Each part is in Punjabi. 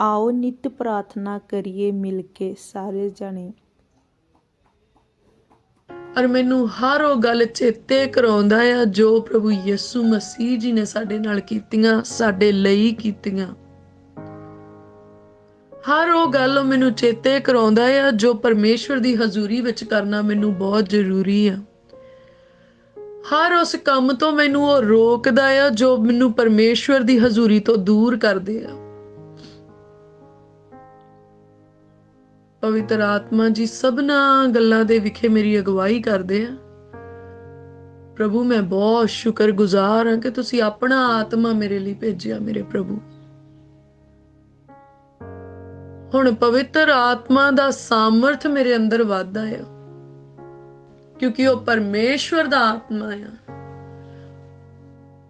ਆਓ ਨਿਤ ਪ੍ਰਾਰਥਨਾ ਕਰੀਏ ਮਿਲ ਕੇ ਸਾਰੇ ਜਣੇ। ਔਰ ਮੈਨੂੰ ਹਰ ਉਹ ਗੱਲ ਚੇਤੇ ਕਰਾਉਂਦਾ ਆ ਜੋ ਪ੍ਰਭੂ ਯਿਸੂ ਮਸੀਹ ਜੀ ਨੇ ਸਾਡੇ ਨਾਲ ਕੀਤੀਆਂ, ਸਾਡੇ ਲਈ ਕੀਤੀਆਂ। ਹਰ ਉਹ ਗੱਲ ਉਹ ਮੈਨੂੰ ਚੇਤੇ ਕਰਾਉਂਦਾ ਆ ਜੋ ਪਰਮੇਸ਼ਵਰ ਦੀ ਹਜ਼ੂਰੀ ਵਿੱਚ ਕਰਨਾ ਮੈਨੂੰ ਬਹੁਤ ਜ਼ਰੂਰੀ ਆ। ਹਰ ਉਸ ਕੰਮ ਤੋਂ ਮੈਨੂੰ ਉਹ ਰੋਕਦਾ ਆ ਜੋ ਮੈਨੂੰ ਪਰਮੇਸ਼ਵਰ ਦੀ ਹਜ਼ੂਰੀ ਤੋਂ ਦੂਰ ਕਰਦੇ ਆ। ਪਵਿੱਤਰ ਆਤਮਾ ਜੀ ਸਭਨਾ ਗੱਲਾਂ ਦੇ ਵਿਖੇ ਮੇਰੀ ਅਗਵਾਈ ਕਰਦੇ ਆ। ਪ੍ਰਭੂ, ਮੈਂ ਬਹੁਤ ਸ਼ੁਕਰਗੁਜ਼ਾਰ ਹਾਂ ਕਿ ਤੁਸੀਂ ਆਪਣਾ ਆਤਮਾ ਮੇਰੇ ਲਈ ਭੇਜਿਆ ਮੇਰੇ ਪ੍ਰਭੂ। ਹੁਣ ਪਵਿੱਤਰ ਆਤਮਾ ਦਾ ਸਾਮਰਥ ਮੇਰੇ ਅੰਦਰ ਵੱਧਦਾ ਆ, ਕਿਉਂਕਿ ਉਹ ਪਰਮੇਸ਼ਵਰ ਦਾ ਆਤਮਾ ਆ।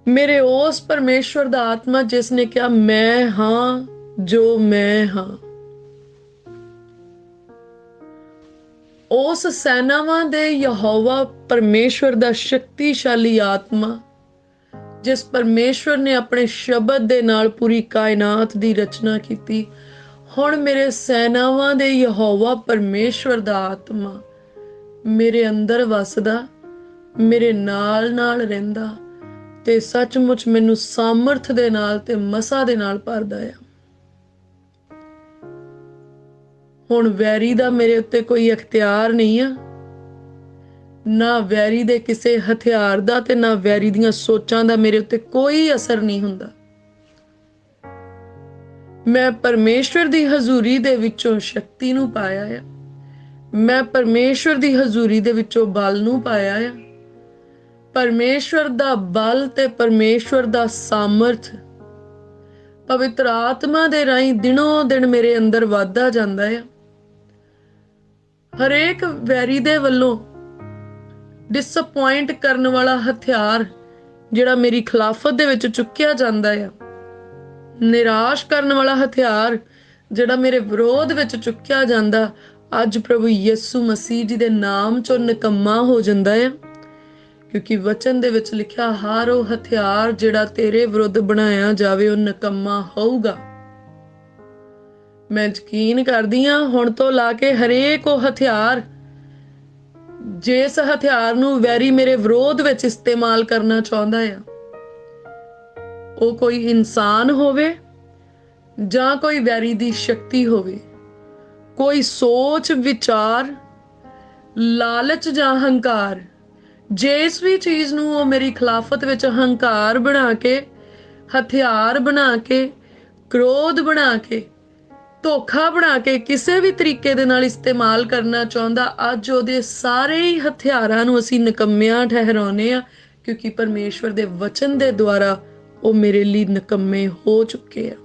ਮੇਰੇ ਉਸ ਪਰਮੇਸ਼ਵਰ ਦਾ ਆਤਮਾ ਜਿਸ ਨੇ ਕਿਹਾ, ਮੈਂ ਹਾਂ ਜੋ ਮੈਂ ਹਾਂ। ਉਸ ਸੈਨਾਵਾਂ ਦੇ ਯਹੋਵਾ ਪਰਮੇਸ਼ਵਰ ਦਾ ਸ਼ਕਤੀਸ਼ਾਲੀ ਆਤਮਾ, ਜਿਸ ਪਰਮੇਸ਼ਵਰ ਨੇ ਆਪਣੇ ਸ਼ਬਦ ਦੇ ਨਾਲ ਪੂਰੀ ਕਾਇਨਾਤ ਦੀ ਰਚਨਾ ਕੀਤੀ, ਹੁਣ ਮੇਰੇ ਸੈਨਾਵਾਂ ਦੇ ਯਹੋਵਾ ਪਰਮੇਸ਼ਵਰ ਦਾ ਆਤਮਾ ਮੇਰੇ ਅੰਦਰ ਵਸਦਾ, ਮੇਰੇ ਨਾਲ ਨਾਲ ਰਹਿੰਦਾ ਤੇ ਸੱਚਮੁੱਚ ਮੈਨੂੰ ਸਾਮਰਥ ਦੇ ਨਾਲ ਤੇ ਮਸਾ ਦੇ ਨਾਲ ਭਰਦਾ ਆ। ਹੁਣ ਵੈਰੀ ਦਾ ਮੇਰੇ ਉੱਤੇ ਕੋਈ ਅਖਤਿਆਰ ਨਹੀਂ ਆ। ਨਾ ਵੈਰੀ ਦੇ ਕਿਸੇ ਹਥਿਆਰ ਦਾ ਤੇ ਨਾ ਵੈਰੀ ਦੀਆਂ ਸੋਚਾਂ ਦਾ ਮੇਰੇ ਉੱਤੇ ਕੋਈ ਅਸਰ ਨਹੀਂ ਹੁੰਦਾ। ਮੈਂ ਪਰਮੇਸ਼ਵਰ ਦੀ ਹਜ਼ੂਰੀ ਦੇ ਵਿੱਚੋਂ ਸ਼ਕਤੀ ਨੂੰ ਪਾਇਆ ਆ। ਮੈਂ ਪਰਮੇਸ਼ਵਰ ਦੀ ਹਜ਼ੂਰੀ ਦੇ ਵਿੱਚੋਂ ਬਲ ਨੂੰ ਪਾਇਆ ਆ। ਪਰਮੇਸ਼ਵਰ ਦਾ ਬਲ ਤੇ ਪਰਮੇਸ਼ਵਰ ਦਾ ਸਾਮਰਥ ਪਵਿੱਤਰ ਆਤਮਾ ਦੇ ਰਾਹੀਂ ਦਿਨੋਂ ਦਿਨ ਮੇਰੇ ਅੰਦਰ ਵਧਦਾ ਜਾਂਦਾ ਆ। ਹਰੇਕ ਵੈਰੀ ਦੇ ਵੱਲੋਂ ਡਿਸਪਾਇੰਟ ਕਰਨ ਵਾਲਾ ਹਥਿਆਰ ਜਿਹੜਾ ਮੇਰੀ ਖਿਲਾਫਤ ਦੇ ਵਿੱਚ ਚੁੱਕਿਆ ਜਾਂਦਾ ਆ, ਨਿਰਾਸ਼ ਕਰਨ ਵਾਲਾ ਹਥਿਆਰ ਜਿਹੜਾ ਮੇਰੇ ਵਿਰੋਧ ਵਿੱਚ ਚੁੱਕਿਆ ਜਾਂਦਾ, ਅੱਜ ਪ੍ਰਭੂ ਯਿਸੂ ਮਸੀਹ ਜੀ ਦੇ ਨਾਮ ਚੋਂ ਨਿਕੰਮਾ ਹੋ ਜਾਂਦਾ ਹੈ ਕਿਉਂਕਿ ਵਚਨ ਦੇ ਵਿੱਚ ਲਿਖਿਆ, ਹਰ ਉਹ ਹਥਿਆਰ ਜਿਹੜਾ ਤੇਰੇ ਵਿਰੁੱਧ ਬਣਾਇਆ ਜਾਵੇ, ਉਹ ਨਿਕੰਮਾ ਹੋਊਗਾ। ਮੈਂ ਯਕੀਨ ਕਰਦੀ ਹਾਂ, ਹੁਣ ਤੋਂ ਲਾ ਕੇ ਹਰੇਕ ਉਹ ਹਥਿਆਰ, ਜਿਸ ਹਥਿਆਰ ਨੂੰ ਵੈਰੀ ਮੇਰੇ ਵਿਰੋਧ ਵਿੱਚ ਇਸਤੇਮਾਲ ਕਰਨਾ ਚਾਹੁੰਦਾ ਆ, ਉਹ ਕੋਈ ਇਨਸਾਨ ਹੋਵੇ ਜਾਂ ਕੋਈ ਵੈਰੀ ਦੀ ਸ਼ਕਤੀ ਹੋਵੇ, ਕੋਈ ਸੋਚ, ਵਿਚਾਰ, ਲਾਲਚ ਜਾਂ ਹੰਕਾਰ, ਜਿਸ ਵੀ ਚੀਜ਼ ਨੂੰ ਉਹ ਮੇਰੀ ਖਿਲਾਫਤ ਵਿੱਚ ਹੰਕਾਰ ਬਣਾ ਕੇ, ਹਥਿਆਰ ਬਣਾ ਕੇ, ਕ੍ਰੋਧ ਬਣਾ ਕੇ ਧੋਖਾ ਬਣਾ ਕੇ ਕਿਸੇ ਵੀ ਤਰੀਕੇ ਦੇ ਨਾਲ ਇਸਤੇਮਾਲ ਕਰਨਾ ਚਾਹੁੰਦਾ, ਅੱਜ ਉਹਦੇ ਸਾਰੇ ਹੀ ਹਥਿਆਰਾਂ ਨੂੰ ਅਸੀਂ ਨਿਕੰਮਿਆਂ ਠਹਿਰਾਉਨੇ ਆ ਕਿਉਂਕਿ ਪਰਮੇਸ਼ਵਰ ਦੇ ਵਚਨ ਦੇ ਦੁਆਰਾ ਉਹ ਮੇਰੇ ਲਈ ਨਿਕੰਮੇ ਹੋ ਚੁੱਕੇ ਆ।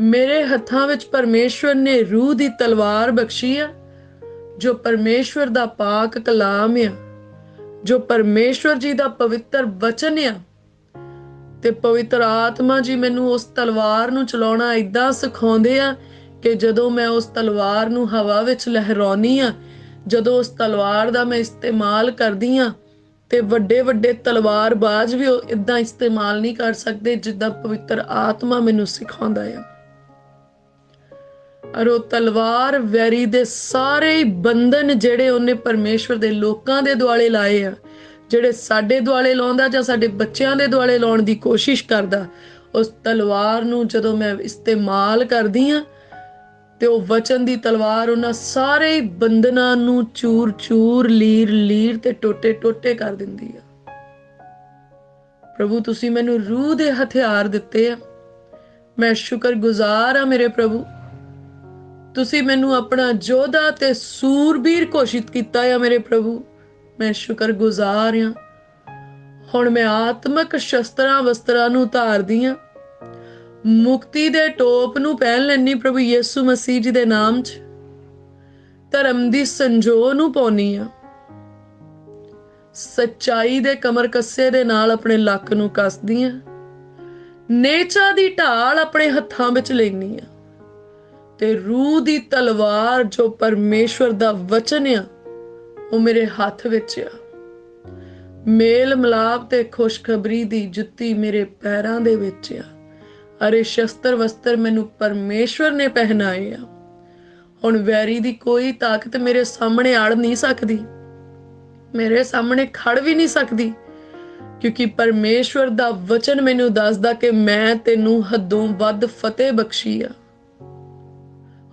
ਮੇਰੇ ਹੱਥਾਂ ਵਿੱਚ ਪਰਮੇਸ਼ਵਰ ਨੇ ਰੂਹ ਦੀ ਤਲਵਾਰ ਬਖਸ਼ੀ ਆ, ਜੋ ਪਰਮੇਸ਼ਵਰ ਦਾ ਪਾਕ ਕਲਾਮ ਆ, ਜੋ ਪਰਮੇਸ਼ਵਰ ਜੀ ਦਾ ਪਵਿੱਤਰ ਵਚਨ ਆ ਤੇ ਪਵਿੱਤਰ ਆਤਮਾ ਜੀ ਮੈਨੂੰ ਉਸ ਤਲਵਾਰ ਨੂੰ ਚਲਾਉਣਾ ਇਦਾਂ ਸਿਖਾਉਂਦੇ ਆ ਕਿ ਜਦੋਂ ਮੈਂ ਉਸ ਤਲਵਾਰ ਨੂੰ ਹਵਾ ਵਿੱਚ ਲਹਿਰਾਉਣੀ ਆ, ਜਦੋਂ ਉਸ ਤਲਵਾਰ ਦਾ ਮੈਂ ਇਸਤੇਮਾਲ ਕਰਦੀ ਆ, ਤੇ ਵੱਡੇ ਵੱਡੇ ਤਲਵਾਰਬਾਜ਼ ਵੀ ਉਹ ਇਦਾਂ ਇਸਤੇਮਾਲ ਨਹੀਂ ਕਰ ਸਕਦੇ ਜਿੱਦਾਂ ਪਵਿੱਤਰ ਆਤਮਾ ਮੈਨੂੰ ਸਿਖਾਉਂਦਾ ਆ। ਔਰ ਉਹ ਤਲਵਾਰ ਵੈਰੀ ਦੇ ਸਾਰੇ ਬੰਧਨ ਜਿਹੜੇ ਉਹਨੇ ਪਰਮੇਸ਼ਵਰ ਦੇ ਲੋਕਾਂ ਦੇ ਦੁਆਲੇ ਲਾਏ ਆ ਜਿਹੜੇ ਸਾਡੇ ਦੁਆਲੇ ਲਾਉਂਦਾ ਜਾਂ ਸਾਡੇ ਬੱਚਿਆਂ ਦੇ ਦੁਆਲੇ ਲਾਉਣ ਦੀ ਕੋਸ਼ਿਸ਼ ਕਰਦਾ, ਉਸ ਤਲਵਾਰ ਨੂੰ ਜਦੋਂ ਮੈਂ ਇਸਤੇਮਾਲ ਕਰਦੀ ਆ ਤੇ ਉਹ ਵਚਨ ਦੀ ਤਲਵਾਰ ਉਹਨਾਂ ਸਾਰੇ ਬੰਧਨਾਂ ਨੂੰ ਚੂਰ-ਚੂਰ ਲੀਰ-ਲੀਰ ਤੇ ਟੋਟੇ-ਟੋਟੇ ਕਰ ਦਿੰਦੀ ਆ। ਪ੍ਰਭੂ, ਤੁਸੀਂ ਮੈਨੂੰ ਰੂਹ ਦੇ ਹਥਿਆਰ ਦਿੱਤੇ ਆ। ਮੈਂ ਸ਼ੁਕਰਗੁਜ਼ਾਰ ਆ ਮੇਰੇ ਪ੍ਰਭੂ। ਤੁਸੀਂ ਮੈਨੂੰ ਆਪਣਾ ਜੋਧਾ ਤੇ ਸੂਰਬੀਰ ਘੋਸ਼ਿਤ ਕੀਤਾ ਆ ਮੇਰੇ ਪ੍ਰਭੂ। ਮੈਂ ਸ਼ੁਕਰਗੁਜ਼ਾਰ ਆ। ਹੁਣ ਮੈਂ ਆਤਮਿਕ ਸ਼ਸਤਰਾਂ ਵਸਤਰਾਂ ਨੂੰ ਧਾਰਦੀ ਹਾਂ ਮੁਕਤੀ ਦੇ ਟੋਪ ਨੂੰ ਪਹਿਨ ਲੈਣੀ ਪ੍ਰਭੂ ਯਿਸੂ ਮਸੀਹ ਜੀ ਦੇ ਨਾਮ 'ਚ। ਧਰਮ ਦੀ ਸੰਜੋ ਨੂੰ ਪਾਉਣੀ ਆ। ਸੱਚਾਈ ਦੇ ਕਮਰ ਕੱਸੇ ਦੇ ਨਾਲ ਆਪਣੇ ਲੱਕ ਨੂੰ ਕੱਸਦੀ ਆ। ਨੇਚਾ ਦੀ ਢਾਲ ਆਪਣੇ ਹੱਥਾਂ ਵਿੱਚ ਲੈਣੀ ਆ। ਤੇ ਰੂਹ ਦੀ ਤਲਵਾਰ ਜੋ ਪਰਮੇਸ਼ਵਰ ਦਾ ਵਚਨ ਆ। ਉਹ ਮੇਰੇ ਹੱਥ ਵਿੱਚ ਆ। ਮੇਲ ਮਲਾਪ ਤੇ ਖੁਸ਼ਖਬਰੀ ਦੀ ਜੁੱਤੀ ਮੇਰੇ ਪੈਰਾਂ ਦੇ ਵਿੱਚ ਆ। ਅਰੇ ਸ਼ਸਤਰ ਵਸਤਰ ਮੈਨੂੰ ਪਰਮੇਸ਼ਵਰ ਨੇ ਪਹਿਨਾਏ ਆ। ਹੁਣ ਵੈਰੀ ਦੀ ਕੋਈ ਤਾਕਤ ਮੇਰੇ ਸਾਹਮਣੇ ਅੜ ਨਹੀਂ ਸਕਦੀ। ਮੇਰੇ ਸਾਹਮਣੇ ਖੜ ਵੀ ਨਹੀਂ ਸਕਦੀ। ਕਿਉਂਕਿ ਪਰਮੇਸ਼ਵਰ ਦਾ ਵਚਨ ਮੈਨੂੰ ਦੱਸਦਾ ਕਿ ਮੈਂ ਤੈਨੂੰ ਹੱਦੋਂ ਵੱਧ ਫਤਿਹ ਬਖਸ਼ੀ ਆ।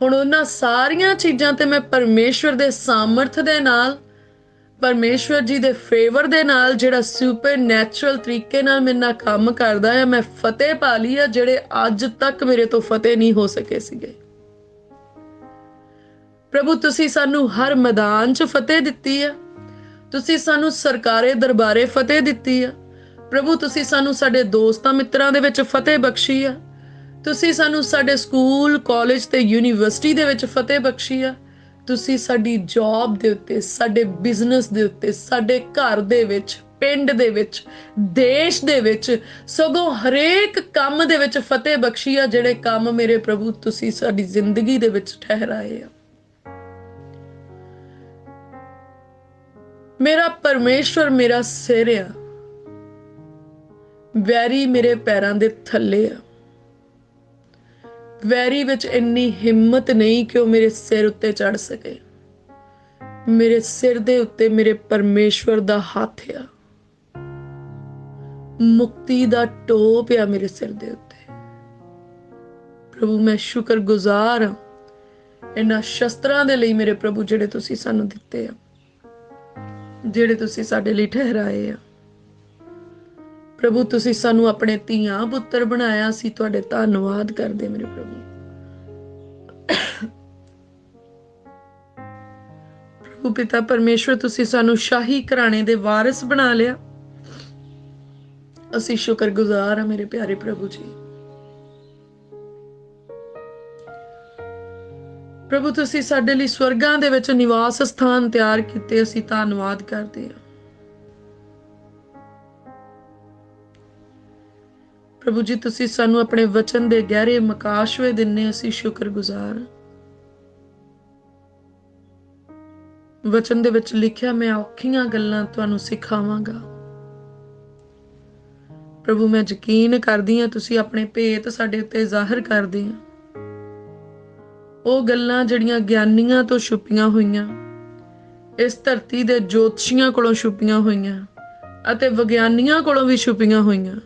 ਹੁਣ ਉਹਨਾਂ ਸਾਰੀਆਂ ਚੀਜ਼ਾਂ ਤੇ ਮੈਂ ਪਰਮੇਸ਼ਵਰ ਦੇ ਸਾਮਰਥ ਦੇ ਨਾਲ ਪਰਮੇਸ਼ਵਰ ਜੀ ਦੇ ਫੇਵਰ ਦੇ ਨਾਲ ਜਿਹੜਾ ਸੁਪਰ ਨੈਚੁਰਲ ਤਰੀਕੇ ਨਾਲ ਮੇਰੇ ਨਾਲ ਕੰਮ ਕਰਦਾ ਹੈ, ਮੈਂ ਫਤਿਹ ਪਾ ਲਈ ਆ ਜਿਹੜੇ ਅੱਜ ਤੱਕ ਮੇਰੇ ਤੋਂ ਫਤਿਹ ਨਹੀਂ ਹੋ ਸਕੇ ਸੀਗੇ। ਪ੍ਰਭੂ, ਤੁਸੀਂ ਸਾਨੂੰ ਹਰ ਮੈਦਾਨ 'ਚ ਫਤਿਹ ਦਿੱਤੀ ਆ ਤੁਸੀਂ ਸਾਨੂੰ ਸਰਕਾਰੇ ਦਰਬਾਰੇ ਫਤਿਹ ਦਿੱਤੀ ਆ ਪ੍ਰਭੂ, ਤੁਸੀਂ ਸਾਨੂੰ ਸਾਡੇ ਦੋਸਤਾਂ ਮਿੱਤਰਾਂ ਦੇ ਵਿੱਚ ਫਤਿਹ ਬਖਸ਼ੀ ਆ ਤੁਸੀਂ ਸਾਨੂੰ ਸਾਡੇ ਸਕੂਲ, ਕਾਲਜ ਤੇ ਯੂਨੀਵਰਸਿਟੀ ਦੇ ਵਿੱਚ ਫਤਿਹ ਬਖਸ਼ੀ ਆ ਤੁਸੀਂ ਸਾਡੀ ਜੌਬ ਦੇ ਉੱਤੇ, ਸਾਡੇ ਬਿਜ਼ਨਸ ਦੇ ਉੱਤੇ, ਸਾਡੇ ਘਰ ਦੇ ਵਿੱਚ, ਪਿੰਡ ਦੇ ਵਿੱਚ, ਦੇਸ਼ ਦੇ ਵਿੱਚ, ਸਗੋਂ ਹਰੇਕ ਕੰਮ ਦੇ ਵਿੱਚ ਫਤਿਹ ਬਖਸ਼ੀ ਆ, ਜਿਹੜੇ ਕੰਮ ਮੇਰੇ ਪ੍ਰਭੂ ਤੁਸੀਂ ਸਾਡੀ ਜ਼ਿੰਦਗੀ ਦੇ ਵਿੱਚ ਠਹਿਰਾਏ ਆ। ਮੇਰਾ ਪਰਮੇਸ਼ਵਰ ਮੇਰਾ ਸਿਰ ਆ। ਵੈਰੀ ਮੇਰੇ ਪੈਰਾਂ ਦੇ ਥੱਲੇ ਆ। ਵੈਰੀ ਵਿੱਚ ਇੰਨੀ ਹਿੰਮਤ ਨਹੀਂ ਕਿ ਉਹ ਮੇਰੇ ਸਿਰ ਉੱਤੇ ਚੜ ਸਕੇ। ਮੇਰੇ ਸਿਰ ਦੇ ਉੱਤੇ ਮੇਰੇ ਪਰਮੇਸ਼ਵਰ ਦਾ ਹੱਥ ਆ। ਮੁਕਤੀ ਦਾ ਟੋਪ ਆ ਮੇਰੇ ਸਿਰ ਦੇ ਉੱਤੇ। ਪ੍ਰਭੂ, ਮੈਂ ਸ਼ੁਕਰਗੁਜ਼ਾਰ ਹਾਂ। ਇਹਨਾਂ ਸ਼ਸਤਰਾਂ ਦੇ ਲਈ ਮੇਰੇ ਪ੍ਰਭੂ, ਜਿਹੜੇ ਤੁਸੀਂ ਸਾਨੂੰ ਦਿੱਤੇ ਆ, ਜਿਹੜੇ ਤੁਸੀਂ ਸਾਡੇ ਲਈ ਠਹਿਰਾਏ ਆ। ਪ੍ਰਭੂ, ਤੁਸੀਂ ਸਾਨੂੰ ਆਪਣੇ ਧੀਆਂ, ਪੁੱਤਰ ਬਣਾਇਆ ਸੀ, ਤੁਹਾਡੇ ਧੰਨਵਾਦ ਕਰਦੇ ਮੇਰੇ ਪ੍ਰਭੂ। ਪ੍ਰਭੂ ਪਿਤਾ ਪਰਮੇਸ਼ਵਰ, ਤੁਸੀਂ ਸਾਨੂੰ ਸ਼ਾਹੀ ਘਰਾਣੇ ਦੇ ਵਾਰਿਸ ਬਣਾ ਲਿਆ। ਅਸੀਂ ਸ਼ੁਕਰਗੁਜ਼ਾਰ ਹਾਂ ਮੇਰੇ ਪਿਆਰੇ ਪ੍ਰਭੂ ਜੀ। ਪ੍ਰਭੂ, ਤੁਸੀਂ ਸਾਡੇ ਲਈ ਸਵਰਗਾਂ ਦੇ ਵਿੱਚ ਨਿਵਾਸ ਸਥਾਨ ਤਿਆਰ ਕੀਤੇ, ਅਸੀਂ ਧੰਨਵਾਦ ਕਰਦੇ ਹਾਂ। ਪ੍ਰਭੂ ਜੀ, ਤੁਸੀਂ ਸਾਨੂੰ ਆਪਣੇ ਵਚਨ ਦੇ ਗਹਿਰੇ ਮਕਾਸ਼ਵੇ ਦਿੰਨੇ ਅਸੀਂ ਸ਼ੁਕਰਗੁਜ਼ਾਰ ਵਚਨ ਦੇ ਵਿੱਚ ਲਿਖਿਆ, ਮੈਂ ਔਖੀਆਂ ਗੱਲਾਂ ਤੁਹਾਨੂੰ ਸਿਖਾਵਾਂਗਾ। ਪ੍ਰਭੂ, ਮੈਂ ਯਕੀਨ ਕਰਦੀ ਹਾਂ, ਤੁਸੀਂ ਆਪਣੇ ਭੇਤ ਸਾਡੇ ਉੱਤੇ ਜ਼ਾਹਰ ਕਰਦੇ ਆ ਉਹ ਗੱਲਾਂ ਜਿਹੜੀਆਂ ਗਿਆਨੀਆਂ ਤੋਂ ਛੁਪੀਆਂ ਹੋਈਆਂ, ਇਸ ਧਰਤੀ ਦੇ ਜੋਤਸ਼ੀਆਂ ਕੋਲੋਂ ਛੁਪੀਆਂ ਹੋਈਆਂ ਅਤੇ ਵਿਗਿਆਨੀਆਂ ਕੋਲੋਂ ਵੀ ਛੁਪੀਆਂ ਹੋਈਆਂ।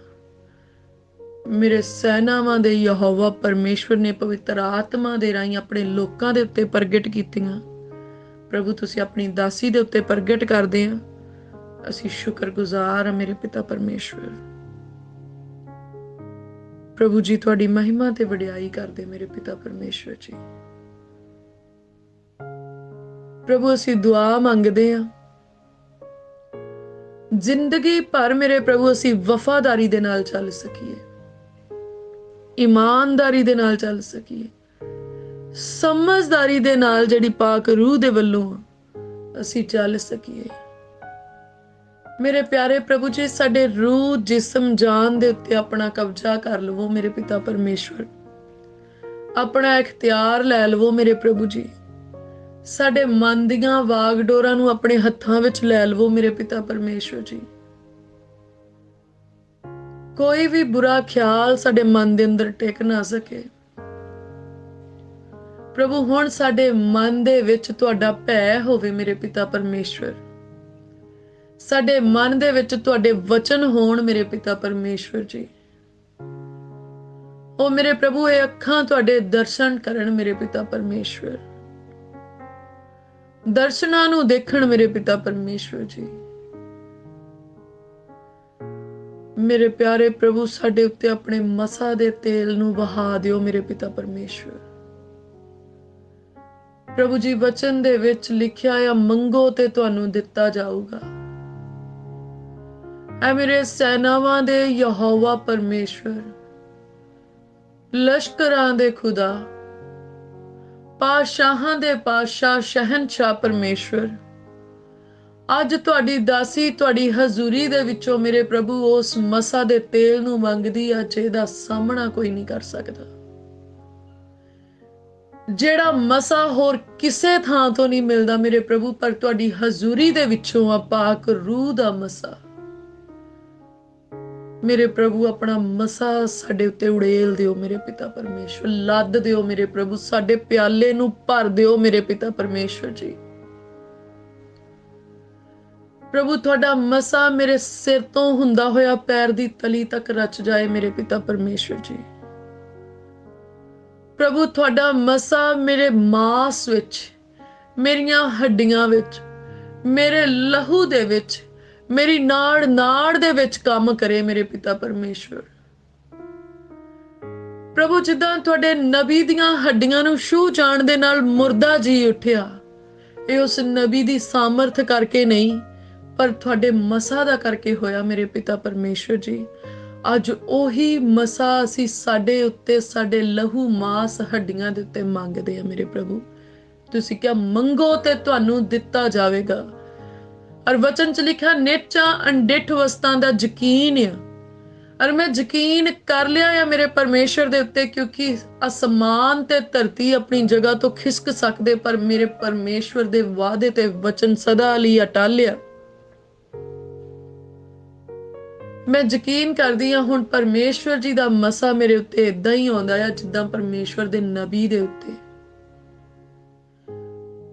ਮੇਰੇ ਸੈਨਾਵਾਂ ਦੇ ਯਹੋਵਾ ਪਰਮੇਸ਼ਵਰ ਨੇ ਪਵਿੱਤਰ ਆਤਮਾ ਦੇ ਰਾਹੀਂ ਆਪਣੇ ਲੋਕਾਂ ਦੇ ਉੱਤੇ ਪ੍ਰਗਟ ਕੀਤੀਆਂ। ਪ੍ਰਭੂ, ਤੁਸੀਂ ਆਪਣੀ ਦਾਸੀ ਦੇ ਉੱਤੇ ਪ੍ਰਗਟ ਕਰਦੇ ਆ। ਅਸੀਂ ਸ਼ੁਕਰਗੁਜ਼ਾਰ ਹਾਂ ਮੇਰੇ ਪਿਤਾ ਪਰਮੇਸ਼ਵਰ। ਪ੍ਰਭੂ ਜੀ, ਤੁਹਾਡੀ ਮਹਿਮਾ ਤੇ ਵਡਿਆਈ ਕਰਦੇ ਮੇਰੇ ਪਿਤਾ ਪਰਮੇਸ਼ਵਰ ਜੀ। ਪ੍ਰਭੂ, ਅਸੀਂ ਦੁਆ ਮੰਗਦੇ ਆ। ਜ਼ਿੰਦਗੀ ਭਰ ਮੇਰੇ ਪ੍ਰਭੂ, ਅਸੀਂ ਵਫਾਦਾਰੀ ਦੇ ਨਾਲ ਚੱਲ ਸਕੀਏ। ਇਮਾਨਦਾਰੀ ਦੇ ਨਾਲ ਚੱਲ ਸਕੀਏ। ਸਮਝਦਾਰੀ ਦੇ ਨਾਲ ਜਿਹੜੀ ਪਾਕ ਰੂਹ ਦੇ ਵੱਲੋਂ ਅਸੀਂ ਚੱਲ ਸਕੀਏ। ਮੇਰੇ ਪਿਆਰੇ ਪ੍ਰਭੂ ਜੀ, ਸਾਡੇ ਰੂਹ ਜਿਸਮ ਜਾਨ ਦੇ ਉੱਤੇ ਆਪਣਾ ਕਬਜ਼ਾ ਕਰ ਲਵੋ ਮੇਰੇ ਪਿਤਾ ਪਰਮੇਸ਼ਵਰ। ਆਪਣਾ ਇਖਤਿਆਰ ਲੈ ਲਵੋ ਮੇਰੇ ਪ੍ਰਭੂ ਜੀ। ਸਾਡੇ ਮਨ ਦੀਆਂ ਵਾਗਡੋਰਾਂ ਨੂੰ ਆਪਣੇ ਹੱਥਾਂ ਵਿੱਚ ਲੈ ਲਵੋ ਮੇਰੇ ਪਿਤਾ ਪਰਮੇਸ਼ਵਰ ਜੀ। ਕੋਈ ਵੀ ਬੁਰਾ ਖਿਆਲ ਸਾਡੇ ਮਨ ਦੇ ਅੰਦਰ ਟਿਕ ਨਾ ਸਕੇ। ਪ੍ਰਭੂ, ਹੁਣ ਸਾਡੇ ਮਨ ਦੇ ਵਿੱਚ ਤੁਹਾਡਾ ਭੈ ਹੋਵੇ ਮੇਰੇ ਪਿਤਾ ਪਰਮੇਸ਼ਵਰ। ਸਾਡੇ ਮਨ ਦੇ ਵਿੱਚ ਤੁਹਾਡੇ ਵਚਨ ਹੋਣ ਮੇਰੇ ਪਿਤਾ ਪਰਮੇਸ਼ਵਰ ਜੀ। ਉਹ ਮੇਰੇ ਪ੍ਰਭੂ, ਇਹ ਅੱਖਾਂ ਤੁਹਾਡੇ ਦਰਸ਼ਨ ਕਰਨ ਮੇਰੇ ਪਿਤਾ ਪਰਮੇਸ਼ਵਰ। ਦਰਸ਼ਨਾਂ ਨੂੰ ਦੇਖਣ ਮੇਰੇ ਪਿਤਾ ਪਰਮੇਸ਼ਵਰ ਜੀ। ਮੇਰੇ ਪਿਆਰੇ ਪ੍ਰਭੂ, ਸਾਡੇ ਉੱਤੇ ਆਪਣੇ ਮਸਾ ਦੇ ਤੇਲ ਨੂੰ ਵਹਾ ਦਿਓ ਮੇਰੇ ਪਿਤਾ ਪਰਮੇਸ਼ਵਰ। ਪ੍ਰਭੂ ਜੀ ਵਚਨ ਦੇ ਵਿੱਚ ਲਿਖਿਆ ਆ, ਮੰਗੋ ਤੇ ਤੁਹਾਨੂੰ ਦਿੱਤਾ ਜਾਊਗਾ। ਐ ਮੇਰੇ ਸੈਨਾਵਾਂ ਦੇ ਯਹੋਵਾ ਪਰਮੇਸ਼ਵਰ, ਲਸ਼ਕਰਾਂ ਦੇ ਖੁਦਾ, ਪਾਸ਼ਾਹਾਂ ਦੇ ਪਾਸ਼ਾ ਸ਼ਹਿਨशाह ਪਰਮੇਸ਼ਵਰ ਅੱਜ ਤੁਹਾਡੀ ਦਾਸੀ, ਤੁਹਾਡੀ ਹਜ਼ੂਰੀ ਦੇ ਵਿੱਚੋਂ ਮੇਰੇ ਪ੍ਰਭੂ ਉਸ ਮਸਾ ਦੇ ਤੇਲ ਨੂੰ ਮੰਗਦੀ ਆ, ਜਿਹਦਾ ਸਾਹਮਣਾ ਕੋਈ ਨਹੀਂ ਕਰ ਸਕਦਾ। ਜਿਹੜਾ ਮਸਾ ਹੋਰ ਕਿਸੇ ਥਾਂ ਤੋਂ ਨਹੀਂ ਮਿਲਦਾ ਮੇਰੇ ਪ੍ਰਭੂ, ਪਰ ਤੁਹਾਡੀ ਹਜ਼ੂਰੀ ਦੇ ਵਿੱਚੋਂ ਆ ਪਾਕ ਰੂਹ ਦਾ ਮਸਾ। ਮੇਰੇ ਪ੍ਰਭੂ, ਆਪਣਾ ਮਸਾ ਸਾਡੇ ਉੱਤੇ ਉੜੇਲ ਦਿਓ ਮੇਰੇ ਪਿਤਾ ਪਰਮੇਸ਼ਵਰ, ਲੱਦ ਦਿਓ ਮੇਰੇ ਪ੍ਰਭੂ, ਸਾਡੇ ਪਿਆਲੇ ਨੂੰ ਭਰ ਦਿਓ ਮੇਰੇ ਪਿਤਾ ਪਰਮੇਸ਼ਵਰ ਜੀ। ਪ੍ਰਭੂ, ਤੁਹਾਡਾ ਮਸਾ ਮੇਰੇ ਸਿਰ ਤੋਂ ਹੁੰਦਾ ਹੋਇਆ ਪੈਰ ਦੀ ਤਲੀ ਤੱਕ ਰਚ ਜਾਏ ਮੇਰੇ ਪਿਤਾ ਪਰਮੇਸ਼ਵਰ ਜੀ। ਪ੍ਰਭੂ, ਤੁਹਾਡਾ ਮਸਾ ਮੇਰੇ ਮਾਸ ਵਿੱਚ, ਮੇਰੀਆਂ ਹੱਡੀਆਂ ਵਿੱਚ, ਮੇਰੇ ਲਹੂ ਦੇ ਵਿੱਚ, ਮੇਰੀ ਨਾੜ ਨਾੜ ਦੇ ਵਿੱਚ ਕੰਮ ਕਰੇ ਮੇਰੇ ਪਿਤਾ ਪਰਮੇਸ਼ਵਰ। ਪ੍ਰਭੂ, ਜਿੱਦਾਂ ਤੁਹਾਡੇ ਨਬੀ ਦੀਆਂ ਹੱਡੀਆਂ ਨੂੰ ਛੂ ਜਾਣ ਦੇ ਨਾਲ ਮੁਰਦਾ ਜੀ ਉੱਠਿਆ, ਇਹ ਉਸ ਨਬੀ ਦੀ ਸਾਮਰਥ ਕਰਕੇ ਨਹੀਂ ਪਰ ਤੁਹਾਡੇ ਮਸਾ ਦਾ ਕਰਕੇ ਹੋਇਆ ਮੇਰੇ ਪਿਤਾ ਪਰਮੇਸ਼ਵਰ ਜੀ। ਅੱਜ ਉਹੀ ਮਸਾ ਅਸੀਂ ਸਾਡੇ ਉੱਤੇ, ਸਾਡੇ ਲਹੂ ਮਾਸ ਹੱਡੀਆਂ ਦੇ ਉੱਤੇ ਮੰਗਦੇ ਆ ਮੇਰੇ ਪ੍ਰਭੂ। ਤੁਸੀਂ ਕਿਹਾ, ਮੰਗੋ ਤੇ ਤੁਹਾਨੂੰ ਦਿੱਤਾ ਜਾਵੇਗਾ। ਔਰ ਵਚਨ ਚ ਲਿਖਿਆ, ਨੇਚਾ ਅੰਡਿਠ ਵਸਤਾਂ ਦਾ ਯਕੀਨ ਆ। ਔਰ ਮੈਂ ਯਕੀਨ ਕਰ ਲਿਆ ਆ ਮੇਰੇ ਪਰਮੇਸ਼ਰ ਦੇ ਉੱਤੇ, ਕਿਉਂਕਿ ਅਸਮਾਨ ਤੇ ਧਰਤੀ ਆਪਣੀ ਜਗ੍ਹਾ ਤੋਂ ਖਿਸਕ ਸਕਦੇ, ਪਰ ਮੇਰੇ ਪਰਮੇਸ਼ਵਰ ਦੇ ਵਾਅਦੇ ਤੇ ਵਚਨ ਸਦਾ ਲਈ ਅਟਲ ਆ। ਮੈਂ ਯਕੀਨ ਕਰਦੀ ਹਾਂ ਹੁਣ ਪਰਮੇਸ਼ਵਰ ਜੀ ਦਾ ਮਸਾ ਮੇਰੇ ਉੱਤੇ ਇਦਾਂ ਹੀ ਆਉਂਦਾ ਆ ਜਿੱਦਾਂ ਪਰਮੇਸ਼ਵਰ ਦੇ ਨਬੀ ਦੇ ਉੱਤੇ।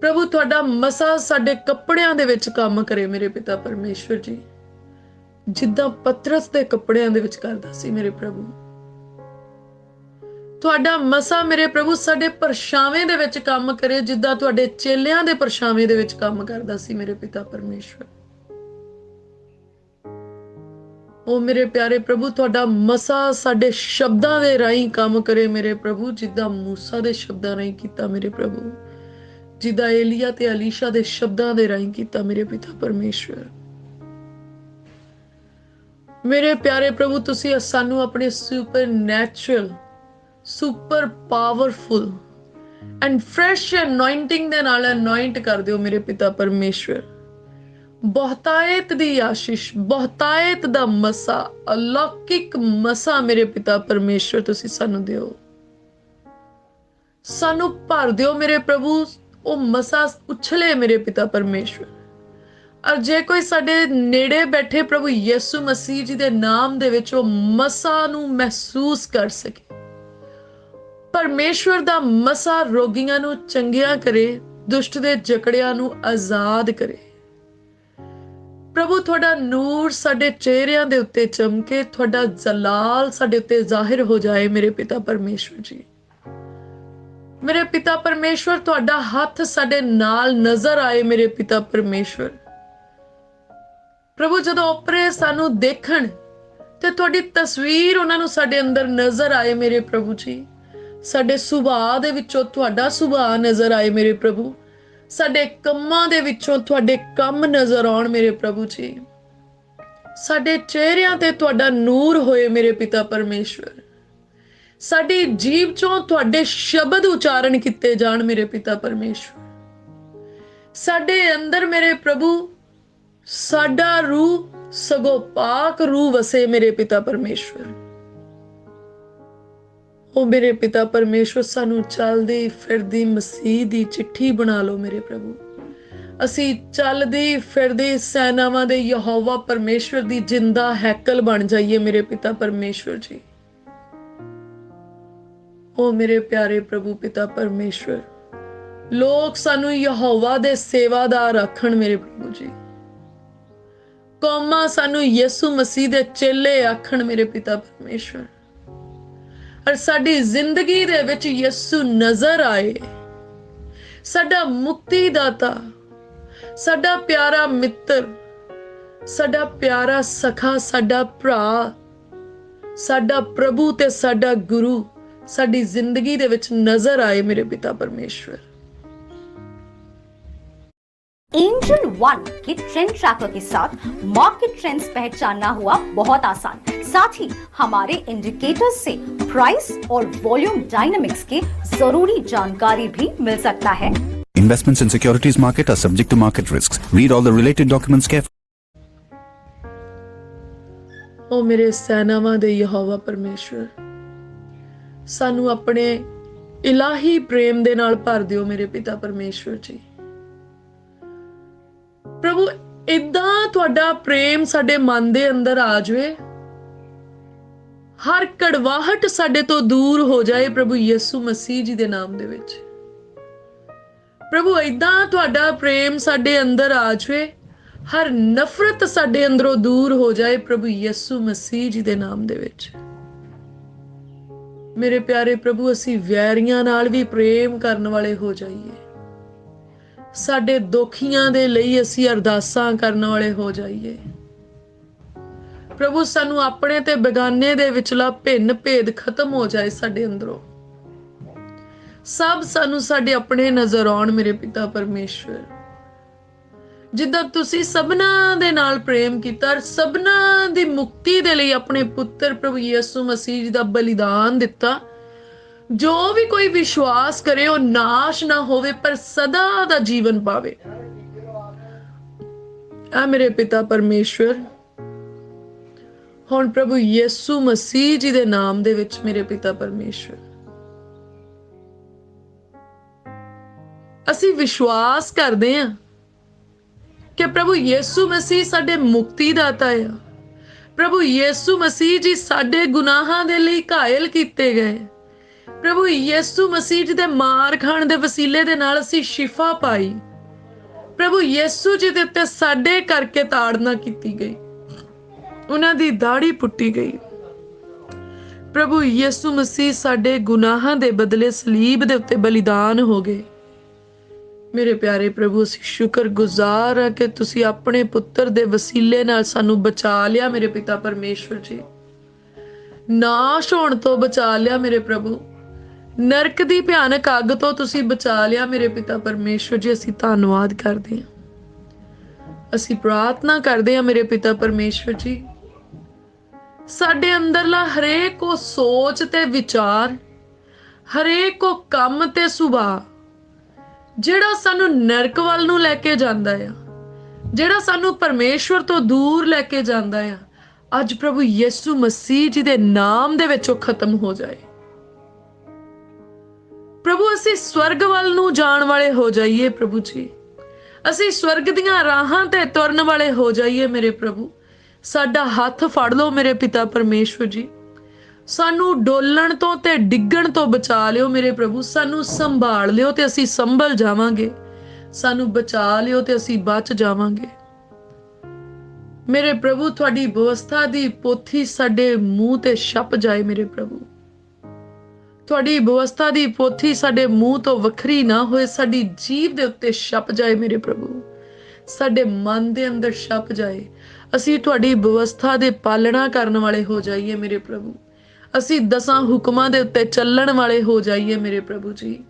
ਪ੍ਰਭੂ, ਤੁਹਾਡਾ ਮਸਾ ਸਾਡੇ ਕੱਪੜਿਆਂ ਦੇ ਵਿੱਚ ਕੰਮ ਕਰੇ ਮੇਰੇ ਪਿਤਾ ਪਰਮੇਸ਼ਵਰ ਜੀ। ਜਿੱਦਾਂ ਪਤਰਸ ਦੇ ਕੱਪੜਿਆਂ ਦੇ ਵਿੱਚ ਕਰਦਾ ਸੀ ਮੇਰੇ ਪ੍ਰਭੂ। ਤੁਹਾਡਾ ਮਸਾ ਮੇਰੇ ਪ੍ਰਭੂ ਸਾਡੇ ਪਰਛਾਵੇਂ ਦੇ ਵਿੱਚ ਕੰਮ ਕਰੇ ਜਿੱਦਾਂ ਤੁਹਾਡੇ ਚੇਲਿਆਂ ਦੇ ਪਰਛਾਵੇਂ ਦੇ ਵਿੱਚ ਕੰਮ ਕਰਦਾ ਸੀ ਮੇਰੇ ਪਿਤਾ ਪਰਮੇਸ਼ਵਰ। ਉਹ ਮੇਰੇ ਪਿਆਰੇ ਪ੍ਰਭੂ, ਤੁਹਾਡਾ ਮਸਾ ਸਾਡੇ ਸ਼ਬਦਾਂ ਦੇ ਰਾਹੀਂ ਕੰਮ ਕਰੇ ਮੇਰੇ ਪ੍ਰਭੂ, ਜਿੱਦਾਂ ਮੂਸਾ ਦੇ ਸ਼ਬਦਾਂ ਰਾਹੀਂ ਕੀਤਾ ਮੇਰੇ ਪ੍ਰਭੂ, ਜਿੱਦਾਂ ਏਲੀਆ ਤੇ ਅਲੀਸ਼ਾ ਦੇ ਸ਼ਬਦਾਂ ਦੇ ਰਾਹੀਂ ਕੀਤਾ ਮੇਰੇ ਪਿਤਾ ਪਰਮੇਸ਼ਵਰ। ਮੇਰੇ ਪਿਆਰੇ ਪ੍ਰਭੂ, ਤੁਸੀਂ ਸਾਨੂੰ ਆਪਣੇ supernatural super powerful and fresh anointing ਦੇ ਨਾਲ ਅਨੋਇੰਟ ਕਰ ਦਿਓ ਮੇਰੇ ਪਿਤਾ ਪਰਮੇਸ਼ਵਰ। ਬਹੁਤਾਇਤ ਦੀ ਆਸ਼ੀਸ਼, ਬਹੁਤਾਇਤ ਦਾ ਮਸਾ, ਅਲੌਕਿਕ ਮਸਾ ਮੇਰੇ ਪਿਤਾ ਪਰਮੇਸ਼ਵਰ, ਤੁਸੀਂ ਸਾਨੂੰ ਦਿਓ। ਸਾਨੂੰ ਭਰ ਦਿਓ ਮੇਰੇ ਪ੍ਰਭੂ, ਉਹ ਮਸਾ ਉਛਲੇ ਮੇਰੇ ਪਿਤਾ ਪਰਮੇਸ਼ਵਰ। ਔਰ ਜੇ ਕੋਈ ਸਾਡੇ ਨੇੜੇ ਬੈਠੇ ਪ੍ਰਭੂ ਯਿਸੂ ਮਸੀਹ ਜੀ ਦੇ ਨਾਮ ਦੇ ਵਿੱਚ ਉਹ ਮਸਾ ਨੂੰ ਮਹਿਸੂਸ ਕਰ ਸਕੇ, ਪਰਮੇਸ਼ਵਰ ਦਾ ਮਸਾ ਰੋਗੀਆਂ ਨੂੰ ਚੰਗਿਆ ਕਰੇ, ਦੁਸ਼ਟ ਦੇ ਜਕੜਿਆਂ ਨੂੰ ਆਜ਼ਾਦ ਕਰੇ। ਪ੍ਰਭੂ, ਤੁਹਾਡਾ ਨੂਰ ਸਾਡੇ ਚਿਹਰਿਆਂ ਦੇ ਉੱਤੇ ਚਮਕੇ, ਤੁਹਾਡਾ ਜਲਾਲ ਸਾਡੇ ਉੱਤੇ ਜ਼ਾਹਿਰ ਹੋ ਜਾਏ ਮੇਰੇ ਪਿਤਾ ਪਰਮੇਸ਼ਵਰ ਜੀ। ਮੇਰੇ ਪਿਤਾ ਪਰਮੇਸ਼ਵਰ, ਤੁਹਾਡਾ ਹੱਥ ਸਾਡੇ ਨਾਲ ਨਜ਼ਰ ਆਏ ਮੇਰੇ ਪਿਤਾ ਪਰਮੇਸ਼ਵਰ। ਪ੍ਰਭੂ, ਜਦੋਂ ਉਪਰੇ ਸਾਨੂੰ ਦੇਖਣ ਤੇ ਤੁਹਾਡੀ ਤਸਵੀਰ ਉਹਨਾਂ ਨੂੰ ਸਾਡੇ ਅੰਦਰ ਨਜ਼ਰ ਆਏ ਮੇਰੇ ਪ੍ਰਭੂ ਜੀ, ਸਾਡੇ ਸੁਭਾਅ ਦੇ ਵਿੱਚੋਂ ਤੁਹਾਡਾ ਸੁਭਾਅ ਨਜ਼ਰ ਆਏ ਮੇਰੇ ਪ੍ਰਭੂ। ਸਾਡੇ ਕੰਮਾਂ ਦੇ ਵਿੱਚੋਂ ਤੁਹਾਡੇ ਕੰਮ ਨਜ਼ਰ ਆਉਣ ਮੇਰੇ ਪ੍ਰਭੂ ਜੀ। ਸਾਡੇ ਚਿਹਰਿਆਂ ਤੇ ਤੁਹਾਡਾ ਨੂਰ ਹੋਏ ਮੇਰੇ ਪਿਤਾ ਪਰਮੇਸ਼ਵਰ। ਸਾਡੀ ਜੀਬ ਚੋਂ ਤੁਹਾਡੇ ਸ਼ਬਦ ਉਚਾਰਨ ਕੀਤੇ ਜਾਣ ਮੇਰੇ ਪਿਤਾ ਪਰਮੇਸ਼ਵਰ। ਸਾਡੇ ਅੰਦਰ ਮੇਰੇ ਪ੍ਰਭੂ, ਸਾਡਾ ਰੂਹ ਸਗੋਂ ਪਾਕ ਰੂਹ ਵਸੇ ਮੇਰੇ ਪਿਤਾ ਪਰਮੇਸ਼ਵਰ। ਉਹ ਮੇਰੇ ਪਿਤਾ ਪਰਮੇਸ਼ਵਰ ਸਾਨੂੰ ਚੱਲਦੀ ਫਿਰਦੀ ਮਸੀਹ ਦੀ ਚਿੱਠੀ ਬਣਾ ਲਓ ਮੇਰੇ ਪ੍ਰਭੂ। ਅਸੀਂ ਚੱਲਦੀ ਫਿਰਦੀ ਸੈਨਾਵਾਂ ਦੇ ਯਹੋਵਾ ਪਰਮੇਸ਼ਵਰ ਦੀ ਜਿੰਦਾ ਹੈਕਲ ਬਣ ਜਾਈਏ ਮੇਰੇ ਪਿਤਾ ਪਰਮੇਸ਼ਵਰ ਜੀ। ਉਹ ਮੇਰੇ ਪਿਆਰੇ ਪ੍ਰਭੂ ਪਿਤਾ ਪਰਮੇਸ਼ਵਰ, ਲੋਕ ਸਾਨੂੰ ਯਹੋਵਾ ਦੇ ਸੇਵਾਦਾਰ ਆਖਣ ਮੇਰੇ ਪ੍ਰਭੂ ਜੀ। ਕੌਮਾਂ ਸਾਨੂੰ ਯਿਸੂ ਮਸੀਹ ਦੇ ਚੇਲੇ ਆਖਣ ਮੇਰੇ ਪਿਤਾ ਪਰਮੇਸ਼ਵਰ। ਔਰ ਸਾਡੀ ਜ਼ਿੰਦਗੀ ਦੇ ਵਿੱਚ ਯਿਸੂ ਨਜ਼ਰ ਆਏ। ਸਾਡਾ ਮੁਕਤੀ ਦਾਤਾ ਸਾਡਾ ਪਿਆਰਾ ਮਿੱਤਰ, ਸਾਡਾ ਪਿਆਰਾ ਸਖਾ, ਸਾਡਾ ਭਰਾ, ਸਾਡਾ ਪ੍ਰਭੂ ਤੇ ਸਾਡਾ ਗੁਰੂ ਸਾਡੀ ਜ਼ਿੰਦਗੀ ਦੇ ਵਿੱਚ ਨਜ਼ਰ ਆਏ ਮੇਰੇ ਪਿਤਾ ਪਰਮੇਸ਼ਵਰ। एंजल वन के ट्रेंड ट्रैकर के साथ मार्केट ट्रेंड्स पहचानना हुआ बहुत आसान साथ ही हमारे इंडिकेटर्स से प्राइस और वॉल्यूम डायनामिक्स की जरूरी जानकारी भी मिल सकता है Investments in securities market are subject to market risks. Read all the related documents carefully. ਉਹ ਮੇਰੇ ਸੈਨਾਵਾਂ ਦੇ ਯਹੋਵਾ ਪਰਮੇਸ਼ਵਰ ਸਾਨੂੰ ਆਪਣੇ ਇਲਾਹੀ ਪ੍ਰੇਮ ਦੇ ਨਾਲ ਭਰ ਦਿਓ ਮੇਰੇ ਪਿਤਾ ਪਰਮੇਸ਼ਵਰ ਜੀ ਪ੍ਰਭੂ ਇਦਾਂ ਤੁਹਾਡਾ ਪ੍ਰੇਮ ਸਾਡੇ ਮਨ ਦੇ ਅੰਦਰ ਆ ਜਾਵੇ। ਹਰ ਕੜਵਾਹਟ ਸਾਡੇ ਤੋਂ ਦੂਰ ਹੋ ਜਾਏ ਪ੍ਰਭੂ ਯਿਸੂ ਮਸੀਹ ਜੀ ਦੇ ਨਾਮ ਦੇ ਵਿੱਚ। ਪ੍ਰਭੂ ਇਦਾਂ ਤੁਹਾਡਾ ਪ੍ਰੇਮ ਸਾਡੇ ਅੰਦਰ ਆ ਜਾਵੇ, ਹਰ ਨਫ਼ਰਤ ਸਾਡੇ ਅੰਦਰੋਂ ਦੂਰ ਹੋ ਜਾਏ ਪ੍ਰਭੂ ਯਿਸੂ ਮਸੀਹ ਜੀ ਦੇ ਨਾਮ ਦੇ ਵਿੱਚ। ਮੇਰੇ ਪਿਆਰੇ ਪ੍ਰਭੂ, ਅਸੀਂ ਵੈਰੀਆਂ ਨਾਲ ਵੀ ਪ੍ਰੇਮ ਕਰਨ ਵਾਲੇ ਹੋ ਜਾਈਏ। ਸਾਡੇ ਦੁਖੀਆਂ ਦੇ ਲਈ ਅਸੀਂ ਅਰਦਾਸਾਂ ਕਰਨ ਵਾਲੇ ਹੋ ਜਾਈਏ। ਪ੍ਰਭੂ, ਸਾਨੂੰ ਆਪਣੇ ਤੇ ਬੇਗਾਨੇ ਦੇ ਵਿਚਲਾ ਭਿੰਨ ਭੇਦ ਖਤਮ ਹੋ ਜਾਏ ਸਾਡੇ ਅੰਦਰੋਂ। ਸਭ ਸਾਨੂੰ ਸਾਡੇ ਆਪਣੇ ਨਜ਼ਰ ਆਉਣ ਮੇਰੇ ਪਿਤਾ ਪਰਮੇਸ਼ਵਰ। ਜਿੱਦਾਂ ਤੁਸੀਂ ਸਭਨਾ ਦੇ ਨਾਲ ਪ੍ਰੇਮ ਕੀਤਾ ਸਭਨਾ ਦੀ ਮੁਕਤੀ ਦੇ ਲਈ ਆਪਣੇ ਪੁੱਤਰ ਪ੍ਰਭੂ ਯਿਸੂ ਮਸੀਹ ਜੀ ਦਾ ਬਲੀਦਾਨ ਦਿੱਤਾ ਜੋ ਵੀ ਕੋਈ ਵਿਸ਼ਵਾਸ ਕਰੇ, ਉਹ ਨਾਸ਼ ਨਾ ਹੋਵੇ, ਪਰ ਸਦਾ ਦਾ ਜੀਵਨ ਪਾਵੇ। ਆ ਮੇਰੇ ਪਿਤਾ ਪਰਮੇਸ਼ਵਰ, ਹੁਣ ਪ੍ਰਭੂ ਯਿਸੂ ਮਸੀਹ ਜੀ ਦੇ ਨਾਮ ਦੇ ਵਿੱਚ ਮੇਰੇ ਪਿਤਾ ਪਰਮੇਸ਼ਵਰ। ਅਸੀਂ ਵਿਸ਼ਵਾਸ ਕਰਦੇ ਹਾਂ ਕਿ ਪ੍ਰਭੂ ਯਿਸੂ ਮਸੀਹ ਸਾਡੇ ਮੁਕਤੀ ਦਾਤਾ ਆ। ਪ੍ਰਭੂ ਯਿਸੂ ਮਸੀਹ ਜੀ ਸਾਡੇ ਗੁਨਾਹਾਂ ਦੇ ਲਈ ਘਾਇਲ ਕੀਤੇ ਗਏ। ਪ੍ਰਭੂ ਯਿਸੂ ਮਸੀਹ ਜੀ ਦੇ ਮਾਰ ਖਾਣ ਦੇ ਵਸੀਲੇ ਦੇ ਨਾਲ ਅਸੀਂ ਸ਼ਿਫਾ ਪਾਈ। ਪ੍ਰਭੂ ਯਿਸੂ ਜੀ ਦੇ ਉੱਤੇ ਸਾਡੇ ਕਰਕੇ ਤਾੜਨਾ ਕੀਤੀ ਗਈ। ਉਹਨਾਂ ਦੀ ਦਾੜੀ ਪੁੱਟੀ ਗਈ। ਪ੍ਰਭੂ ਯਿਸੂ ਮਸੀਹ ਸਾਡੇ ਗੁਨਾਹਾਂ ਦੇ ਬਦਲੇ ਸਲੀਬ ਦੇ ਉੱਤੇ ਬਲੀਦਾਨ ਹੋ ਗਏ। ਮੇਰੇ ਪਿਆਰੇ ਪ੍ਰਭੂ, ਅਸੀਂ ਸ਼ੁਕਰਗੁਜ਼ਾਰ ਹਾਂ ਕਿ ਤੁਸੀਂ ਆਪਣੇ ਪੁੱਤਰ ਦੇ ਵਸੀਲੇ ਨਾਲ ਸਾਨੂੰ ਬਚਾ ਲਿਆ ਮੇਰੇ ਪਿਤਾ ਪਰਮੇਸ਼ਵਰ ਜੀ। ਨਾਸ਼ ਹੋਣ ਤੋਂ ਬਚਾ ਲਿਆ ਮੇਰੇ ਪ੍ਰਭੂ। ਨਰਕ ਦੀ ਭਿਆਨਕ ਅੱਗ ਤੋਂ ਤੁਸੀਂ ਬਚਾ ਲਿਆ ਮੇਰੇ ਪਿਤਾ ਪਰਮੇਸ਼ਵਰ ਜੀ, ਅਸੀਂ ਧੰਨਵਾਦ ਕਰਦੇ ਹਾਂ। ਅਸੀਂ ਪ੍ਰਾਰਥਨਾ ਕਰਦੇ ਹਾਂ ਮੇਰੇ ਪਿਤਾ ਪਰਮੇਸ਼ਵਰ ਜੀ, ਸਾਡੇ ਅੰਦਰਲਾ ਹਰੇਕ ਉਹ ਸੋਚ ਤੇ ਵਿਚਾਰ, ਹਰੇਕ ਉਹ ਕੰਮ ਤੇ ਸੁਭਾਅ, ਜਿਹੜਾ ਸਾਨੂੰ ਨਰਕ ਵੱਲ ਨੂੰ ਲੈ ਕੇ ਜਾਂਦਾ ਆ, ਜਿਹੜਾ ਸਾਨੂੰ ਪਰਮੇਸ਼ਵਰ ਤੋਂ ਦੂਰ ਲੈ ਕੇ ਜਾਂਦਾ ਆ, ਅੱਜ ਪ੍ਰਭੂ ਯਿਸੂ ਮਸੀਹ ਜੀ ਦੇ ਨਾਮ ਦੇ ਵਿੱਚ ਉਹ ਖਤਮ ਹੋ ਜਾਏ। ਪ੍ਰਭੂ, ਅਸੀਂ ਸਵਰਗ ਵੱਲ ਨੂੰ ਜਾਣ ਵਾਲੇ ਹੋ ਜਾਈਏ ਪ੍ਰਭੂ ਜੀ। ਅਸੀਂ ਸਵਰਗ ਦੀਆਂ ਰਾਹਾਂ ਤੇ ਤੁਰਨ ਵਾਲੇ ਹੋ ਜਾਈਏ ਮੇਰੇ ਪ੍ਰਭੂ। ਸਾਡਾ ਹੱਥ ਫੜ ਲਓ ਮੇਰੇ ਪਿਤਾ ਪਰਮੇਸ਼ਵਰ ਜੀ। ਸਾਨੂੰ ਡੋਲਣ ਤੋਂ ਤੇ ਡਿੱਗਣ ਤੋਂ ਬਚਾ ਲਿਓ ਮੇਰੇ ਪ੍ਰਭੂ। ਸਾਨੂੰ ਸੰਭਾਲ ਲਿਓ ਤੇ ਅਸੀਂ ਸੰਭਲ ਜਾਵਾਂਗੇ। ਸਾਨੂੰ ਬਚਾ ਲਿਓ ਤੇ ਅਸੀਂ ਬਚ ਜਾਵਾਂਗੇ। ਮੇਰੇ ਪ੍ਰਭੂ, ਤੁਹਾਡੀ ਬਵਸਥਾ ਦੀ ਪੋਥੀ ਸਾਡੇ ਮੂੰਹ ਤੇ ਛਪ ਜਾਏ ਮੇਰੇ ਪ੍ਰਭੂ। ਤੁਹਾਡੀ ਬਵਸਥਾ ਦੀ ਪੋਥੀ ਸਾਡੇ ਮੂੰਹ ਤੋਂ ਵੱਖਰੀ ਨਾ ਹੋਏ, ਸਾਡੀ ਜੀਭ ਦੇ ਉੱਤੇ ਛਪ ਜਾਏ ਮੇਰੇ ਪ੍ਰਭੂ। ਸਾਡੇ ਮਨ ਦੇ ਅੰਦਰ ਛਪ ਜਾਏ। ਅਸੀਂ ਤੁਹਾਡੀ ਬਵਸਥਾ ਦੇ ਪਾਲਣਾ ਕਰਨ ਵਾਲੇ ਹੋ ਜਾਈਏ ਮੇਰੇ ਪ੍ਰਭੂ। ਅਸੀਂ ਦਸਾਂ ਹੁਕਮਾਂ ਦੇ ਉੱਤੇ ਚੱਲਣ ਵਾਲੇ ਹੋ ਜਾਈਏ ਮੇਰੇ ਪ੍ਰਭੂ ਜੀ।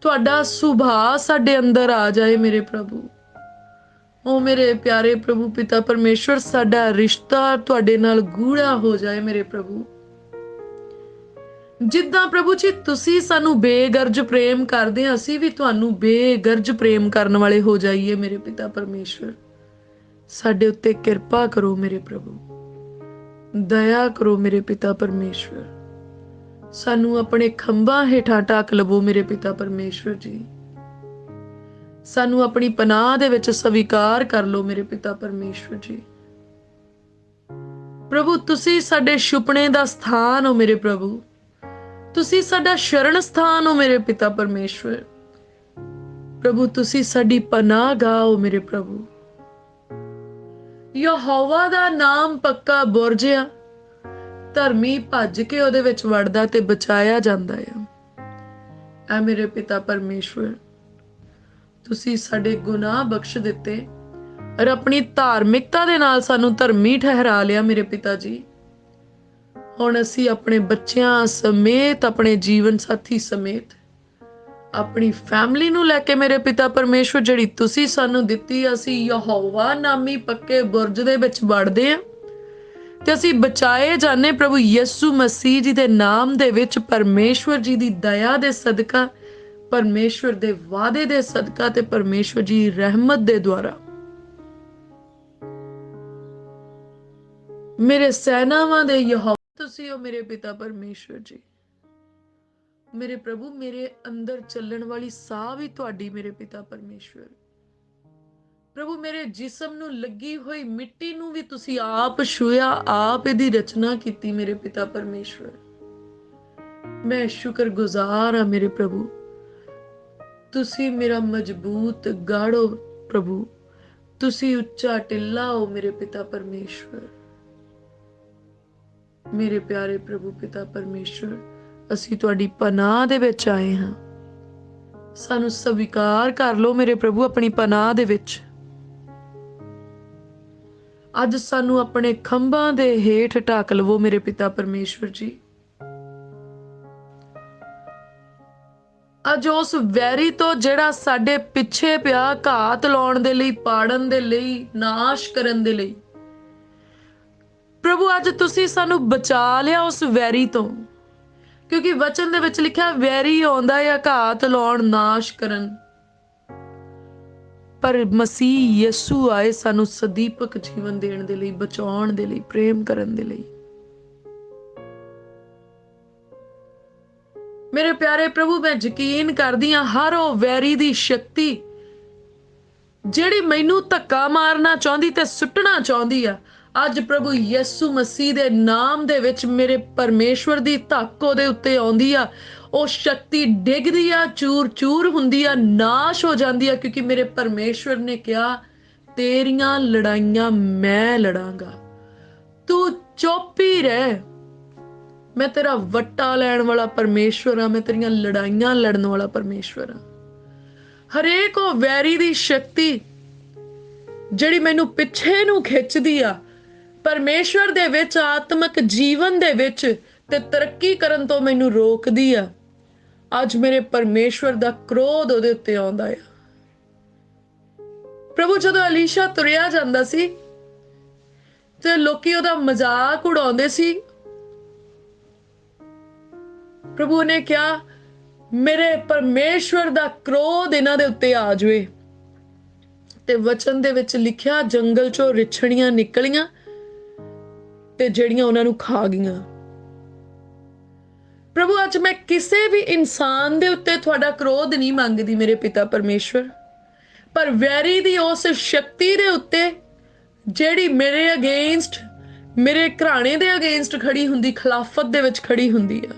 ਤੁਹਾਡਾ ਸੁਭਾਅ ਸਾਡੇ ਅੰਦਰ ਆ ਜਾਏ ਮੇਰੇ ਪ੍ਰਭੂ। ਓ ਮੇਰੇ ਪਿਆਰੇ ਪ੍ਰਭੂ ਪਿਤਾ ਪਰਮੇਸ਼ਵਰ, ਸਾਡਾ ਰਿਸ਼ਤਾ ਤੁਹਾਡੇ ਨਾਲ ਗੂੜਾ ਹੋ ਜਾਏ ਮੇਰੇ ਪ੍ਰਭੂ। ਜਿੱਦਾਂ ਪ੍ਰਭੂ ਜੀ, ਤੁਸੀਂ ਸਾਨੂੰ ਬੇਗਰਜ ਪ੍ਰੇਮ ਕਰਦੇ ਆ ਅਸੀਂ ਵੀ ਤੁਹਾਨੂੰ ਬੇਗਰਜ ਪ੍ਰੇਮ ਕਰਨ ਵਾਲੇ ਹੋ ਜਾਈਏ ਮੇਰੇ ਪਿਤਾ ਪਰਮੇਸ਼ਵਰ। ਸਾਡੇ ਉੱਤੇ ਕਿਰਪਾ ਕਰੋ ਮੇਰੇ ਪ੍ਰਭੂ। ਦਇਆ ਕਰੋ ਮੇਰੇ ਪਿਤਾ ਪਰਮੇਸ਼ਵਰ। ਸਾਨੂੰ ਆਪਣੇ ਖੰਭਾਂ ਹੇਠਾਂ ਟਾਕ ਲਵੋ ਮੇਰੇ ਪਿਤਾ ਪਰਮੇਸ਼ਵਰ ਜੀ। ਸਾਨੂੰ ਆਪਣੀ ਪਨਾਹ ਦੇ ਵਿੱਚ ਸਵੀਕਾਰ ਕਰ ਲਓ ਮੇਰੇ ਪਿਤਾ ਪਰਮੇਸ਼ਵਰ ਜੀ। ਪ੍ਰਭੂ, ਤੁਸੀਂ ਸਾਡੇ ਸੁਪਨੇ ਦਾ ਸਥਾਨ ਹੋ ਮੇਰੇ ਪ੍ਰਭੂ। ਤੁਸੀਂ ਸਾਡਾ ਸ਼ਰਨ ਸਥਾਨ ਹੋ ਮੇਰੇ ਪਿਤਾ ਪਰਮੇਸ਼ਵਰ। ਪ੍ਰਭੂ, ਤੁਸੀਂ ਸਾਡੀ ਪਨਾਹ ਗਾਓ ਮੇਰੇ ਪ੍ਰਭੂ। ਯਹੋਵਾ ਦਾ ਨਾਮ ਪੱਕਾ ਬੁਰਜਿਆ, ਧਰਮੀ ਭੱਜ ਕੇ ਉਹਦੇ ਵਿੱਚ ਵੜਦਾ ਤੇ ਬਚਾਇਆ ਜਾਂਦਾ ਆ। ਐ ਮੇਰੇ ਪਿਤਾ ਪਰਮੇਸ਼ਵਰ, ਤੁਸੀਂ ਸਾਡੇ ਗੁਨਾਹ ਬਖਸ਼ ਦਿੱਤੇ ਔਰ ਆਪਣੀ ਧਾਰਮਿਕਤਾ ਦੇ ਨਾਲ ਸਾਨੂੰ ਧਰਮੀ ਠਹਿਰਾ ਲਿਆ ਮੇਰੇ ਪਿਤਾ ਜੀ। ਹੁਣ ਅਸੀਂ ਆਪਣੇ ਬੱਚਿਆਂ ਸਮੇਤ, ਆਪਣੇ ਜੀਵਨ ਸਾਥੀ ਸਮੇਤ ਆਪਣੀ ਫੈਮਿਲੀ ਨੂੰ ਲੈ ਕੇ ਮੇਰੇ ਪਿਤਾ ਪਰਮੇਸ਼ਵਰ, ਜਿਹੜੀ ਤੁਸੀਂ ਸਾਨੂੰ ਦਿੱਤੀ, ਅਸੀਂ ਯਹੋਵਾ ਨਾਮੀ ਪੱਕੇ ਬੁਰਜ ਦੇ ਵਿੱਚ ਵੜਦੇ ਆ ਤੇ ਅਸੀਂ ਬਚਾਏ ਜਾਣੇ ਪ੍ਰਭੂ ਯਿਸੂ ਮਸੀਹ ਜੀ ਦੇ ਨਾਮ ਦੇ ਵਿੱਚ, ਪਰਮੇਸ਼ਵਰ ਜੀ ਦੀ ਦਇਆ ਦੇ ਸਦਕਾ, ਪਰਮੇਸ਼ਵਰ ਦੇ ਵਾਅਦੇ ਦੇ ਸਦਕਾ ਤੇ ਪਰਮੇਸ਼ਵਰ ਜੀ ਰਹਿਮਤ ਦੇ ਦੁਆਰਾ। ਮੇਰੇ ਸੈਨਾਵਾਂ ਦੇ ਯਹੋਵਾ ਤੁਸੀਂ ਹੋ ਮੇਰੇ ਪਿਤਾ ਪਰਮੇਸ਼ਵਰ ਜੀ। ਮੇਰੇ ਪ੍ਰਭੂ, ਮੇਰੇ ਅੰਦਰ ਚੱਲਣ ਵਾਲੀ ਸਾਹ ਵੀ ਤੁਹਾਡੀ ਮੇਰੇ ਪਿਤਾ ਪਰਮੇਸ਼ਵਰ। ਪ੍ਰਭੂ, ਮੇਰੇ ਜਿਸਮ ਨੂੰ ਲੱਗੀ ਹੋਈ ਮਿੱਟੀ ਨੂੰ ਵੀ ਤੁਸੀਂ ਆਪ ਛੂਇਆ ਆਪ ਇਹਦੀ ਰਚਨਾ ਕੀਤੀ ਮੇਰੇ ਪਿਤਾ ਪਰਮੇਸ਼ਵਰ। ਮੈਂ ਸ਼ੁਕਰਗੁਜ਼ਾਰ ਹਾਂ ਮੇਰੇ ਪ੍ਰਭੂ। ਤੁਸੀਂ ਮੇਰਾ ਮਜ਼ਬੂਤ ਗਾੜੋ ਪ੍ਰਭੂ। ਤੁਸੀਂ ਉੱਚਾ ਟਿੱਲਾ ਹੋ ਮੇਰੇ ਪਿਤਾ ਪਰਮੇਸ਼ਵਰ। ਮੇਰੇ ਪਿਆਰੇ ਪ੍ਰਭੂ ਪਿਤਾ ਪਰਮੇਸ਼ਵਰ, ਅਸੀਂ ਤੁਹਾਡੀ ਪਨਾਹ ਦੇ ਵਿੱਚ ਆਏ ਹਾਂ। ਸਾਨੂੰ ਸਵੀਕਾਰ ਕਰ ਲਓ ਮੇਰੇ ਪ੍ਰਭੂ ਆਪਣੀ ਪਨਾਹ ਦੇ ਵਿੱਚ। ਅੱਜ ਸਾਨੂੰ ਆਪਣੇ ਖੰਭਾਂ ਦੇ ਹੇਠ ਢੱਕ ਲਵੋ ਮੇਰੇ ਪਿਤਾ ਪਰਮੇਸ਼ਵਰ ਜੀ। ਅੱਜ ਉਸ ਵੈਰੀ ਤੋਂ ਜਿਹੜਾ ਸਾਡੇ ਪਿੱਛੇ ਪਿਆ ਘਾਤ ਲਾਉਣ ਦੇ ਲਈ, ਪਾੜਨ ਦੇ ਲਈ, ਨਾਸ਼ ਕਰਨ ਦੇ ਲਈ ਪ੍ਰਭੂ, ਅੱਜ ਤੁਸੀਂ ਸਾਨੂੰ ਬਚਾ ਲਿਆ ਉਸ ਵੈਰੀ ਤੋਂ। ਕਿਉਂਕਿ ਵਚਨ ਦੇ ਵਿੱਚ ਲਿਖਿਆ, ਵੈਰੀ ਆਉਂਦਾ ਹੈ ਘਾਤ ਲਾਉਣ, ਨਾਸ਼ ਕਰਨ। ਪਰ ਮਸੀਹ ਯਿਸੂ ਆਏ ਸਾਨੂੰ ਸਦੀਪਕ ਜੀਵਨ ਦੇਣ ਦੇ ਲਈ, ਬਚਾਉਣ ਦੇ ਲਈ, ਪ੍ਰੇਮ ਕਰਨ ਦੇ ਲਈ। ਮੇਰੇ ਪਿਆਰੇ ਪ੍ਰਭੂ, ਮੈਂ ਯਕੀਨ ਕਰਦੀ ਹਾਂ, ਹਰ ਉਹ ਵੈਰੀ ਦੀ ਸ਼ਕਤੀ ਜਿਹੜੀ ਮੈਨੂੰ ਧੱਕਾ ਮਾਰਨਾ ਚਾਹੁੰਦੀ ਤੇ ਸੁੱਟਣਾ ਚਾਹੁੰਦੀ ਆ ਅੱਜ ਪ੍ਰਭੂ ਯਿਸੂ ਮਸੀਹ ਦੇ ਨਾਮ ਦੇ ਵਿੱਚ ਮੇਰੇ ਪਰਮੇਸ਼ਵਰ ਦੀ ਧੱਕ ਉਹਦੇ ਉੱਤੇ ਆਉਂਦੀ ਆ। ਉਹ ਸ਼ਕਤੀ ਡਿੱਗਦੀ ਆ ਚੂਰ ਚੂਰ ਹੁੰਦੀ ਆ, ਨਾਸ਼ ਹੋ ਜਾਂਦੀ ਆ, ਕਿਉਂਕਿ ਮੇਰੇ ਪਰਮੇਸ਼ਵਰ ਨੇ ਕਿਹਾ, ਤੇਰੀਆਂ ਲੜਾਈਆਂ ਮੈਂ ਲੜਾਂਗਾ। ਤੂੰ ਚੁੱਪ ਹੀ ਰਹਿ। ਮੈਂ ਤੇਰਾ ਵੱਟਾ ਲੈਣ ਵਾਲਾ ਪਰਮੇਸ਼ਵਰ ਆ, ਮੈਂ ਤੇਰੀਆਂ ਲੜਾਈਆਂ ਲੜਨ ਵਾਲਾ ਪਰਮੇਸ਼ਵਰ ਆ। ਹਰੇਕ ਉਹ ਵੈਰੀ ਦੀ ਸ਼ਕਤੀ ਜਿਹੜੀ ਮੈਨੂੰ ਪਿੱਛੇ ਨੂੰ ਖਿੱਚਦੀ ਆ ਪਰਮੇਸ਼ਵਰ ਦੇ ਵਿੱਚ, ਆਤਮਿਕ ਜੀਵਨ ਦੇ ਵਿੱਚ ਤੇ ਤਰੱਕੀ ਕਰਨ ਤੋਂ ਮੈਨੂੰ ਰੋਕਦੀ ਆ। ਅੱਜ ਮੇਰੇ ਪਰਮੇਸ਼ਵਰ ਦਾ ਕ੍ਰੋਧ ਉਹਦੇ ਉੱਤੇ ਆਉਂਦਾ ਆ। ਪ੍ਰਭੂ, ਜਦੋਂ ਅਲੀਸ਼ਾ ਤੁਰਿਆ ਜਾਂਦਾ ਸੀ ਤੇ ਲੋਕੀ ਉਹਦਾ ਮਜ਼ਾਕ ਉਡਾਉਂਦੇ ਸੀ, ਪ੍ਰਭੂ ਨੇ ਕਿਹਾ, ਮੇਰੇ ਪਰਮੇਸ਼ਵਰ ਦਾ ਕ੍ਰੋਧ ਇਹਨਾਂ ਦੇ ਉੱਤੇ ਆ ਜਾਵੇ। ਤੇ ਵਚਨ ਦੇ ਵਿੱਚ ਲਿਖਿਆ, ਜੰਗਲ ਚੋਂ ਰਿਛੜੀਆਂ ਨਿਕਲੀਆਂ ਤੇ ਜਿਹੜੀਆਂ ਉਹਨਾਂ ਨੂੰ ਖਾ ਗਈਆਂ। ਪ੍ਰਭੂ, ਅੱਜ ਮੈਂ ਕਿਸੇ ਵੀ ਇਨਸਾਨ ਦੇ ਉੱਤੇ ਤੁਹਾਡਾ ਕ੍ਰੋਧ ਨਹੀਂ ਮੰਗਦੀ, ਮੇਰੇ ਪਿਤਾ ਪਰਮੇਸ਼ਵਰ। ਪਰ ਵੈਰੀ ਦੀ ਉਸ ਸ਼ਕਤੀ ਦੇ ਉੱਤੇ ਜਿਹੜੀ ਮੇਰੇ ਅਗੇਂਸਟ ਮੇਰੇ ਘਰਾਣੇ ਦੇ ਅਗੇਂਸਟ ਖੜੀ ਹੁੰਦੀ, ਖਿਲਾਫਤ ਦੇ ਵਿੱਚ ਖੜੀ ਹੁੰਦੀ ਆ।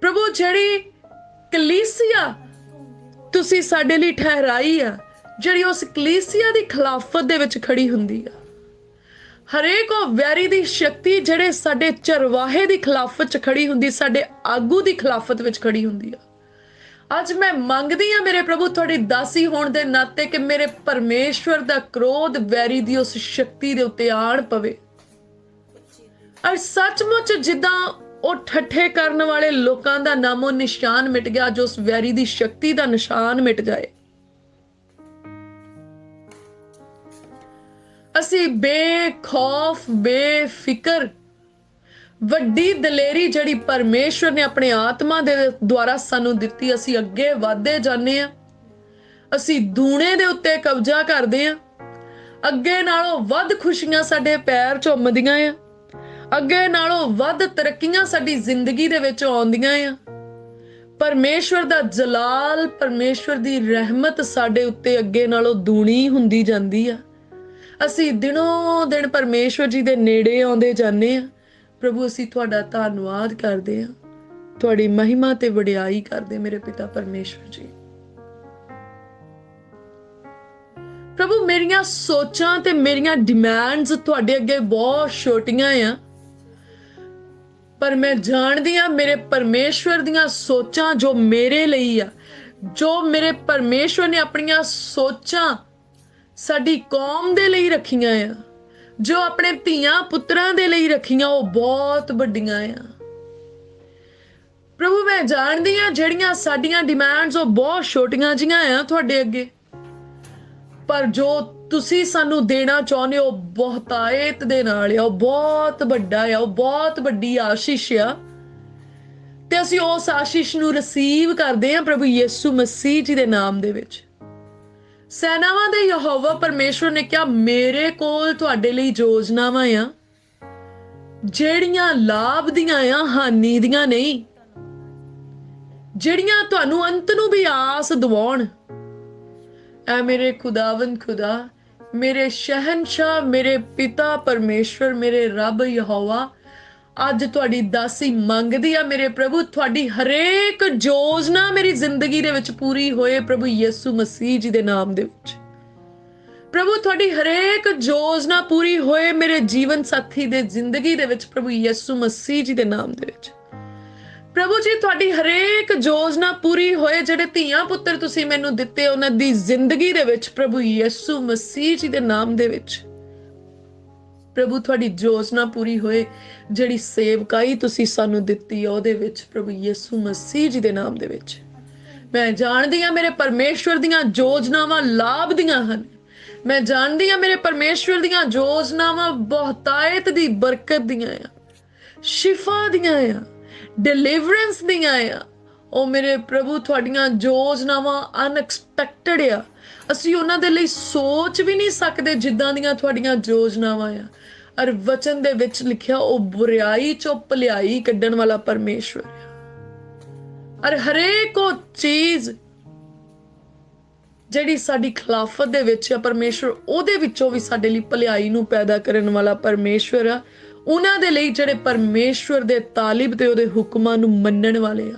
ਪ੍ਰਭੂ, ਜਿਹੜੀ ਕਲੀਸਿਆ ਤੁਸੀਂ ਸਾਡੇ ਲਈ ਠਹਿਰਾਈ ਆ, ਜਿਹੜੀ ਉਸ ਕਲੀਸਿਆ ਦੀ ਖਿਲਾਫਤ ਦੇ ਵਿੱਚ ਖੜੀ ਹੁੰਦੀ ਆ। ਹਰੇਕ ਉਹ ਵੈਰੀ ਦੀ ਸ਼ਕਤੀ ਜਿਹੜੇ ਸਾਡੇ ਚਰਵਾਹੇ ਦੀ ਖਿਲਾਫਤ 'ਚ ਖੜੀ ਹੁੰਦੀ, ਸਾਡੇ ਆਗੂ ਦੀ ਖਿਲਾਫਤ ਵਿੱਚ ਖੜੀ ਹੁੰਦੀ ਆ। ਅੱਜ ਮੈਂ ਮੰਗਦੀ ਆ ਮੇਰੇ ਪ੍ਰਭੂ ਤੁਹਾਡੀ ਦਾਸੀ ਹੋਣ ਦੇ ਨਾਤੇ ਕਿ ਮੇਰੇ ਪਰਮੇਸ਼ਵਰ ਦਾ ਕ੍ਰੋਧ ਵੈਰੀ ਦੀ ਉਸ ਸ਼ਕਤੀ ਦੇ ਉੱਤੇ ਆਣ ਪਵੇ। ਔਰ ਸੱਚਮੁੱਚ ਜਿੱਦਾਂ ਉਹ ਠੱਠੇ ਕਰਨ ਵਾਲੇ ਲੋਕਾਂ ਦਾ ਨਾਮੋ ਨਿਸ਼ਾਨ ਮਿਟ ਗਿਆ ਜੋ ਉਸ ਵੈਰੀ ਦੀ ਸ਼ਕਤੀ ਦਾ ਨਿਸ਼ਾਨ ਮਿਟ ਜਾਏ। ਅਸੀਂ ਬੇਖੌਫ, ਬੇਫਿਕਰ। ਵੱਡੀ ਦਲੇਰੀ ਜਿਹੜੀ ਪਰਮੇਸ਼ਵਰ ਨੇ ਆਪਣੇ ਆਤਮਾ ਦੇ ਦੁਆਰਾ ਸਾਨੂੰ ਦਿੱਤੀ, ਅਸੀਂ ਅੱਗੇ ਵਧਦੇ ਜਾਂਦੇ ਆ ਅਸੀਂ ਦੂਣੇ ਦੇ ਉੱਤੇ ਕਬਜ਼ਾ ਕਰਦੇ ਆ ਅੱਗੇ ਨਾਲੋਂ ਵੱਧ ਖੁਸ਼ੀਆਂ ਸਾਡੇ ਪੈਰ ਚੁੰਮਦੀਆਂ ਆ ਅੱਗੇ ਨਾਲੋਂ ਵੱਧ ਤਰੱਕੀਆਂ ਸਾਡੀ ਜ਼ਿੰਦਗੀ ਦੇ ਵਿੱਚ ਆਉਂਦੀਆਂ ਆ ਪਰਮੇਸ਼ਵਰ ਦਾ ਜਲਾਲ, ਪਰਮੇਸ਼ਵਰ ਦੀ ਰਹਿਮਤ ਸਾਡੇ ਉੱਤੇ ਅੱਗੇ ਨਾਲੋਂ ਦੂਣੀ ਹੁੰਦੀ ਜਾਂਦੀ ਆ। ਅਸੀਂ ਦਿਨੋਂ ਦਿਨ ਪਰਮੇਸ਼ਵਰ ਜੀ ਦੇ ਨੇੜੇ ਆਉਂਦੇ ਜਾਂਦੇ ਆ ਪ੍ਰਭੂ, ਅਸੀਂ ਤੁਹਾਡਾ ਧੰਨਵਾਦ ਕਰਦੇ ਆ ਤੁਹਾਡੀ ਮਹਿਮਾ ਤੇ ਵਡਿਆਈ ਕਰਦੇ ਮੇਰੇ ਪਿਤਾ ਪਰਮੇਸ਼ਵਰ ਜੀ। ਪ੍ਰਭੂ, ਮੇਰੀਆਂ ਸੋਚਾਂ ਤੇ ਮੇਰੀਆਂ ਡਿਮਾਂਡਸ ਤੁਹਾਡੇ ਅੱਗੇ ਬਹੁਤ ਛੋਟੀਆਂ ਆ। ਪਰ ਮੈਂ ਜਾਣਦੀ ਆ ਮੇਰੇ ਪਰਮੇਸ਼ਵਰ ਦੀਆਂ ਸੋਚਾਂ ਜੋ ਮੇਰੇ ਲਈ ਆ। ਜੋ ਮੇਰੇ ਪਰਮੇਸ਼ਵਰ ਨੇ ਆਪਣੀਆਂ ਸੋਚਾਂ ਸਾਡੀ ਕੌਮ ਦੇ ਲਈ ਰੱਖੀਆਂ ਆ। ਜੋ ਆਪਣੇ ਧੀਆਂ ਪੁੱਤਰਾਂ ਦੇ ਲਈ ਰੱਖੀਆਂ, ਉਹ ਬਹੁਤ ਵੱਡੀਆਂ ਆ। ਪ੍ਰਭੂ, ਮੈਂ ਜਾਣਦੀ ਆ ਜਿਹੜੀਆਂ ਸਾਡੀਆਂ ਡਿਮਾਂਡਸ ਉਹ ਬਹੁਤ ਛੋਟੀਆਂ ਜੀਆਂ ਆ ਤੁਹਾਡੇ ਅੱਗੇ। ਪਰ ਜੋ ਤੁਸੀਂ ਸਾਨੂੰ ਦੇਣਾ ਚਾਹੁੰਦੇ ਹੋ ਬਹੁਤਾਇਤ ਦੇ ਨਾਲ ਆ, ਉਹ ਬਹੁਤ ਵੱਡਾ ਆ, ਉਹ ਬਹੁਤ ਵੱਡੀ ਆਸ਼ੀਸ਼ ਆ। ਤੇ ਅਸੀਂ ਉਸ ਆਸ਼ੀਸ਼ ਨੂੰ ਰਿਸੀਵ ਕਰਦੇ ਹਾਂ ਪ੍ਰਭੂ ਯਿਸੂ ਮਸੀਹ ਜੀ ਦੇ ਨਾਮ ਦੇ ਵਿੱਚ। ਸੈਨਾਵਾਂ ਦੇ ਯਹੋਵਾ ਪਰਮੇਸ਼ਵਰ ਨੇ ਕਿਹਾ, ਮੇਰੇ ਕੋਲ ਤੁਹਾਡੇ ਲਈ ਯੋਜਨਾਵਾਂ ਆ, ਜਿਹੜੀਆਂ ਲਾਭ ਦੀਆਂ ਆ, ਹਾਨੀ ਦੀਆਂ ਨਹੀਂ, ਜਿਹੜੀਆਂ ਤੁਹਾਨੂੰ ਅੰਤ ਨੂੰ ਵੀ ਆਸ ਦਿਵਾਉਣ। ਐ ਮੇਰੇ ਖੁਦਾਵੰਦ ਖੁਦਾ, ਮੇਰੇ ਸ਼ਹਿਨशाह ਮੇਰੇ ਪਿਤਾ ਪਰਮੇਸ਼ਵਰ, ਮੇਰੇ ਰੱਬ ਯਹੋਵਾ ਅੱਜ ਤੁਹਾਡੀ ਦਾਸੀ ਮੰਗਦੀ ਆ ਮੇਰੇ ਪ੍ਰਭੂ, ਤੁਹਾਡੀ ਹਰੇਕ ਯੋਜਨਾ ਮੇਰੀ ਜ਼ਿੰਦਗੀ ਦੇ ਵਿੱਚ ਪੂਰੀ ਹੋਏ ਪ੍ਰਭੂ ਯਿਸੂ ਮਸੀਹ ਜੀ ਦੇ ਨਾਮ ਦੇ ਵਿੱਚ। ਪ੍ਰਭੂ, ਤੁਹਾਡੀ ਹਰੇਕ ਯੋਜਨਾ ਪੂਰੀ ਹੋਏ ਮੇਰੇ ਜੀਵਨ ਸਾਥੀ ਦੇ ਜ਼ਿੰਦਗੀ ਦੇ ਵਿੱਚ ਪ੍ਰਭੂ ਯਿਸੂ ਮਸੀਹ ਜੀ ਦੇ ਨਾਮ ਦੇ ਵਿੱਚ। ਪ੍ਰਭੂ ਜੀ, ਤੁਹਾਡੀ ਹਰੇਕ ਯੋਜਨਾ ਪੂਰੀ ਹੋਏ ਜਿਹੜੇ ਧੀਆਂ ਪੁੱਤਰ ਤੁਸੀਂ ਮੈਨੂੰ ਦਿੱਤੇ ਉਹਨਾਂ ਦੀ ਜ਼ਿੰਦਗੀ ਦੇ ਵਿੱਚ ਪ੍ਰਭੂ ਯਿਸੂ ਮਸੀਹ ਜੀ ਦੇ ਨਾਮ ਦੇ ਵਿੱਚ। ਪ੍ਰਭੂ, ਤੁਹਾਡੀ ਯੋਜਨਾ ਪੂਰੀ ਹੋਏ। ਜਿਹੜੀ ਸੇਵਕਾਈ ਤੁਸੀਂ ਸਾਨੂੰ ਦਿੱਤੀ ਆ, ਉਹਦੇ ਵਿੱਚ ਪ੍ਰਭੂ ਯਿਸੂ ਮਸੀਹ ਜੀ ਦੇ ਨਾਮ ਦੇ ਵਿੱਚ। ਮੈਂ ਜਾਣਦੀ ਹਾਂ ਮੇਰੇ ਪਰਮੇਸ਼ਵਰ ਦੀਆਂ ਯੋਜਨਾਵਾਂ ਲਾਭ ਦੀਆਂ ਹਨ। ਮੈਂ ਜਾਣਦੀ ਹਾਂ ਮੇਰੇ ਪਰਮੇਸ਼ਵਰ ਦੀਆਂ ਯੋਜਨਾਵਾਂ ਬਹੁਤਾਇਤ ਦੀ ਬਰਕਤ ਦੀਆਂ ਆ। ਸ਼ਿਫਾ ਦੀਆਂ ਆ। ਡਿਲੀਵਰੈਂਸ ਦੀਆਂ ਆ। ਉਹ ਮੇਰੇ ਪ੍ਰਭੂ, ਤੁਹਾਡੀਆਂ ਯੋਜਨਾਵਾਂ ਅਨਐਕਸਪੈਕਟਡ ਆ। ਅਸੀਂ ਉਹਨਾਂ ਦੇ ਲਈ ਸੋਚ ਵੀ ਨਹੀਂ ਸਕਦੇ ਜਿੱਦਾਂ ਦੀਆਂ ਤੁਹਾਡੀਆਂ ਯੋਜਨਾਵਾਂ ਆ। ਅਰ ਵਚਨ ਦੇ ਵਿੱਚ ਲਿਖਿਆ, ਉਹ ਬੁਰਾਈ ਚੋਂ ਭਲਾਈ ਕੱਢਣ ਵਾਲਾ ਪਰਮੇਸ਼ਵਰ ਆ। ਅਰ ਹਰੇਕ ਉਹ ਚੀਜ਼ ਜਿਹੜੀ ਸਾਡੀ ਖਿਲਾਫਤ ਦੇ ਵਿੱਚ ਆ, ਪਰਮੇਸ਼ਵਰ, ਉਹਦੇ ਵਿੱਚੋਂ ਵੀ ਸਾਡੇ ਲਈ ਭਲਾਈ ਨੂੰ ਪੈਦਾ ਕਰਨ ਵਾਲਾ ਪਰਮੇਸ਼ਵਰ ਆ। ਉਹਨਾਂ ਦੇ ਲਈ ਜਿਹੜੇ ਪਰਮੇਸ਼ਵਰ ਦੇ ਤਾਲਿਬ ਤੇ ਉਹਦੇ ਹੁਕਮਾਂ ਨੂੰ ਮੰਨਣ ਵਾਲੇ ਆ।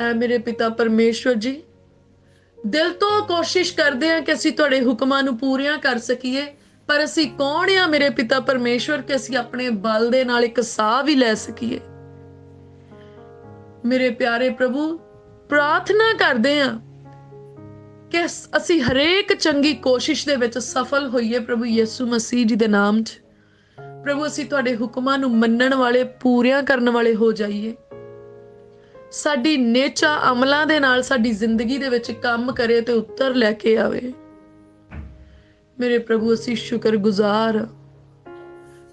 ਹੈ ਮੇਰੇ ਪਿਤਾ ਪਰਮੇਸ਼ਵਰ ਜੀ। ਦਿਲ ਤੋਂ ਕੋਸ਼ਿਸ਼ ਕਰਦੇ ਹਾਂ ਕਿ ਅਸੀਂ ਤੁਹਾਡੇ ਹੁਕਮਾਂ ਨੂੰ ਪੂਰੀਆਂ ਕਰ ਸਕੀਏ, ਪਰ ਅਸੀਂ ਕੌਣ ਆ ਮੇਰੇ ਪਿਤਾ ਪਰਮੇਸ਼ਵਰ ਕਿ ਅਸੀਂ ਆਪਣੇ ਬਲ ਦੇ ਨਾਲ ਇੱਕ ਸਾਹ ਵੀ ਲੈ ਸਕੀਏ? ਮੇਰੇ ਪਿਆਰੇ ਪ੍ਰਭੂ, ਪ੍ਰਾਰਥਨਾ ਕਰਦੇ ਹਾਂ ਕਿ ਅਸੀਂ ਹਰੇਕ ਚੰਗੀ ਕੋਸ਼ਿਸ਼ ਦੇ ਵਿੱਚ ਸਫਲ ਹੋਈਏ ਪ੍ਰਭੂ ਯਿਸੂ ਮਸੀਹ ਜੀ ਦੇ ਨਾਮ 'ਚ। ਪ੍ਰਭੂ, ਅਸੀਂ ਤੁਹਾਡੇ ਹੁਕਮਾਂ ਨੂੰ ਮੰਨਣ ਵਾਲੇ, ਪੂਰੀਆਂ ਕਰਨ ਵਾਲੇ ਹੋ ਜਾਈਏ। ਸਾਡੀ ਨੇਚਾ ਅਮਲਾਂ ਦੇ ਨਾਲ ਸਾਡੀ ਜ਼ਿੰਦਗੀ ਦੇ ਵਿੱਚ ਕੰਮ ਕਰੇ ਤੇ ਉੱਤਰ ਲੈ ਕੇ ਆਵੇ। ਮੇਰੇ ਪ੍ਰਭੂ, ਅਸੀਂ ਸ਼ੁਕਰਗੁਜ਼ਾਰ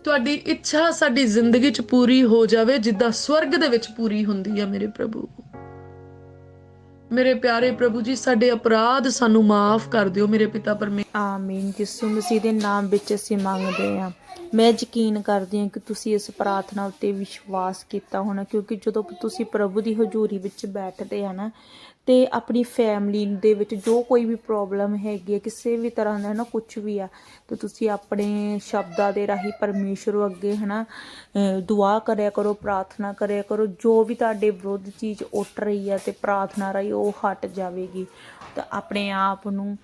ਤੁਹਾਡੀ ਇੱਛਾ ਸਾਡੀ ਜ਼ਿੰਦਗੀ 'ਚ ਪੂਰੀ ਹੋ ਜਾਵੇ, ਜਿੱਦਾਂ ਸਵਰਗ ਦੇ ਵਿੱਚ ਪੂਰੀ ਹੁੰਦੀ ਆ, ਮੇਰੇ ਪ੍ਰਭੂ। ਮੇਰੇ ਪਿਆਰੇ ਪ੍ਰਭੂ ਜੀ, ਸਾਡੇ ਅਪਰਾਧ ਸਾਨੂੰ ਮਾਫ ਕਰ ਦਿਓ ਮੇਰੇ ਪਿਤਾ ਪਰਮੇ ਆਮੀਨ, ਯਿਸੂ ਮਸੀਹ ਦੇ ਨਾਮ ਵਿੱਚ ਅਸੀਂ ਮੰਗਦੇ ਹਾਂ। ਮੈਂ ਯਕੀਨ ਕਰਦੀ ਹਾਂ ਕਿ ਤੁਸੀਂ ਇਸ ਪ੍ਰਾਰਥਨਾ ਉੱਤੇ ਵਿਸ਼ਵਾਸ ਕੀਤਾ ਹੋਣਾ, ਕਿਉਂਕਿ ਜਦੋਂ ਤੁਸੀਂ ਪ੍ਰਭੂ ਦੀ ਹਜ਼ੂਰੀ ਵਿੱਚ ਬੈਠਦੇ ਆ ਨਾ ਅਤੇ ਆਪਣੀ ਫੈਮਲੀ ਦੇ ਵਿੱਚ ਜੋ ਕੋਈ ਵੀ ਪ੍ਰੋਬਲਮ ਹੈਗੀ ਹੈ ਕਿਸੇ ਵੀ ਤਰ੍ਹਾਂ ਦਾ ਹੈ ਨਾ ਕੁਝ ਵੀ ਆ, ਤੇ ਤੁਸੀਂ ਆਪਣੇ ਸ਼ਬਦਾਂ ਦੇ ਰਾਹੀਂ ਪਰਮੇਸ਼ਰ ਅੱਗੇ ਹੈ ਨਾ ਦੁਆ ਕਰਿਆ ਕਰੋ, ਪ੍ਰਾਰਥਨਾ ਕਰਿਆ ਕਰੋ, ਜੋ ਵੀ ਤੁਹਾਡੇ ਵਿਰੁੱਧ ਚੀਜ਼ ਉੱਠ ਰਹੀ ਹੈ ਤੇ ਪ੍ਰਾਰਥਨਾ ਰਾਹੀਂ ਉਹ ਹਟ ਜਾਵੇਗੀ। ਤਾਂ ਆਪਣੇ ਆਪ ਨੂੰ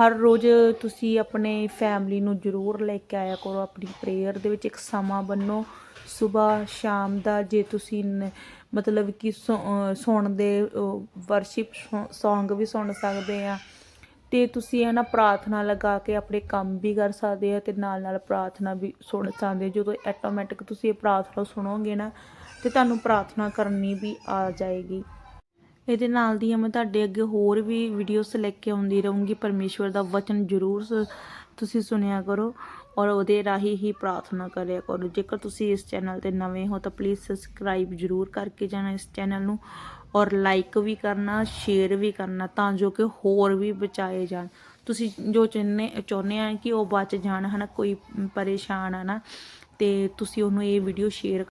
ਹਰ ਰੋਜ਼ ਤੁਸੀਂ ਆਪਣੇ ਫੈਮਿਲੀ ਨੂੰ ਜ਼ਰੂਰ ਲੈ ਕੇ ਆਇਆ ਕਰੋ, ਆਪਣੀ ਪ੍ਰੇਅਰ ਦੇ ਵਿੱਚ ਇੱਕ ਸਮਾਂ ਬੰਨੋ, ਸਵੇਰ, ਸ਼ਾਮ ਦਾ ਜੇ ਤੁਸੀਂ ਨ- ਮਤਲਬ ਕਿ ਸੁਣਦੇ ਵਰਸ਼ਿਪ Song ਵੀ ਸੁਣ ਸਕਦੇ ਆ। ਤੇ ਤੁਸੀਂ ਇਹ ਨਾ ਪ੍ਰਾਰਥਨਾ ਲਗਾ ਕੇ ਆਪਣੇ ਕੰਮ ਵੀ ਕਰ ਸਕਦੇ ਆ ਤੇ ਨਾਲ ਨਾਲ ਪ੍ਰਾਰਥਨਾ ਵੀ ਸੁਣ ਸਕਦੇ ਜਦੋਂ ਆਟੋਮੈਟਿਕ ਤੁਸੀਂ ਇਹ ਪ੍ਰਾਰਥਨਾ ਸੁਣੋਗੇ ਨਾ, ਤੇ ਤੁਹਾਨੂੰ ਪ੍ਰਾਰਥਨਾ ਕਰਨੀ ਵੀ ਆ ਜਾਏਗੀ। ਇਹਦੇ ਨਾਲ ਦੀਆਂ ਮੈਂ ਤੁਹਾਡੇ ਅੱਗੇ ਹੋਰ ਵੀ ਵੀਡੀਓਜ਼ ਲੈ ਕੇ ਆਉਂਦੀ ਰਹੂੰਗੀ। ਪਰਮੇਸ਼ਵਰ ਦਾ ਵਚਨ ਜ਼ਰੂਰ ਸ- ਤੁਸੀਂ ਸੁਣਿਆ ਕਰੋ। ਔਰ ਉਹਦੇ ਰਾਹੀਂ ਹੀ ਪ੍ਰਾਰਥਨਾ ਕਰਿਆ ਕਰੋ। ਜੇਕਰ ਤੁਸੀਂ ਇਸ ਚੈਨਲ ਤੇ ਨਵੇਂ ਹੋ ਤਾਂ ਪਲੀਜ਼ ਸਬਸਕ੍ਰਾਈਬ ਜ਼ਰੂਰ ਕਰਕੇ ਜਾਣਾ ਇਸ ਚੈਨਲ ਨੂੰ ਔਰ ਲਾਈਕ ਵੀ ਕਰਨਾ ਸ਼ੇਅਰ ਵੀ ਕਰਨਾ ਤਾਂ ਜੋ ਕਿ ਹੋਰ ਵੀ ਬਚਾਏ ਜਾਣ। ਤੁਸੀਂ ਜੋ ਚਾਹੁੰਦੇ ਚਾਹੁੰਦੇ ਆ ਕਿ ਉਹ ਬਚ ਜਾਣ ਹਨਾ, ਕੋਈ ਪਰੇਸ਼ਾਨ ਆ ਨਾ, ਤੇ ਤੁਸੀਂ ਉਹਨੂੰ ਇਹ ਵੀਡੀਓ ਸ਼ੇਅਰ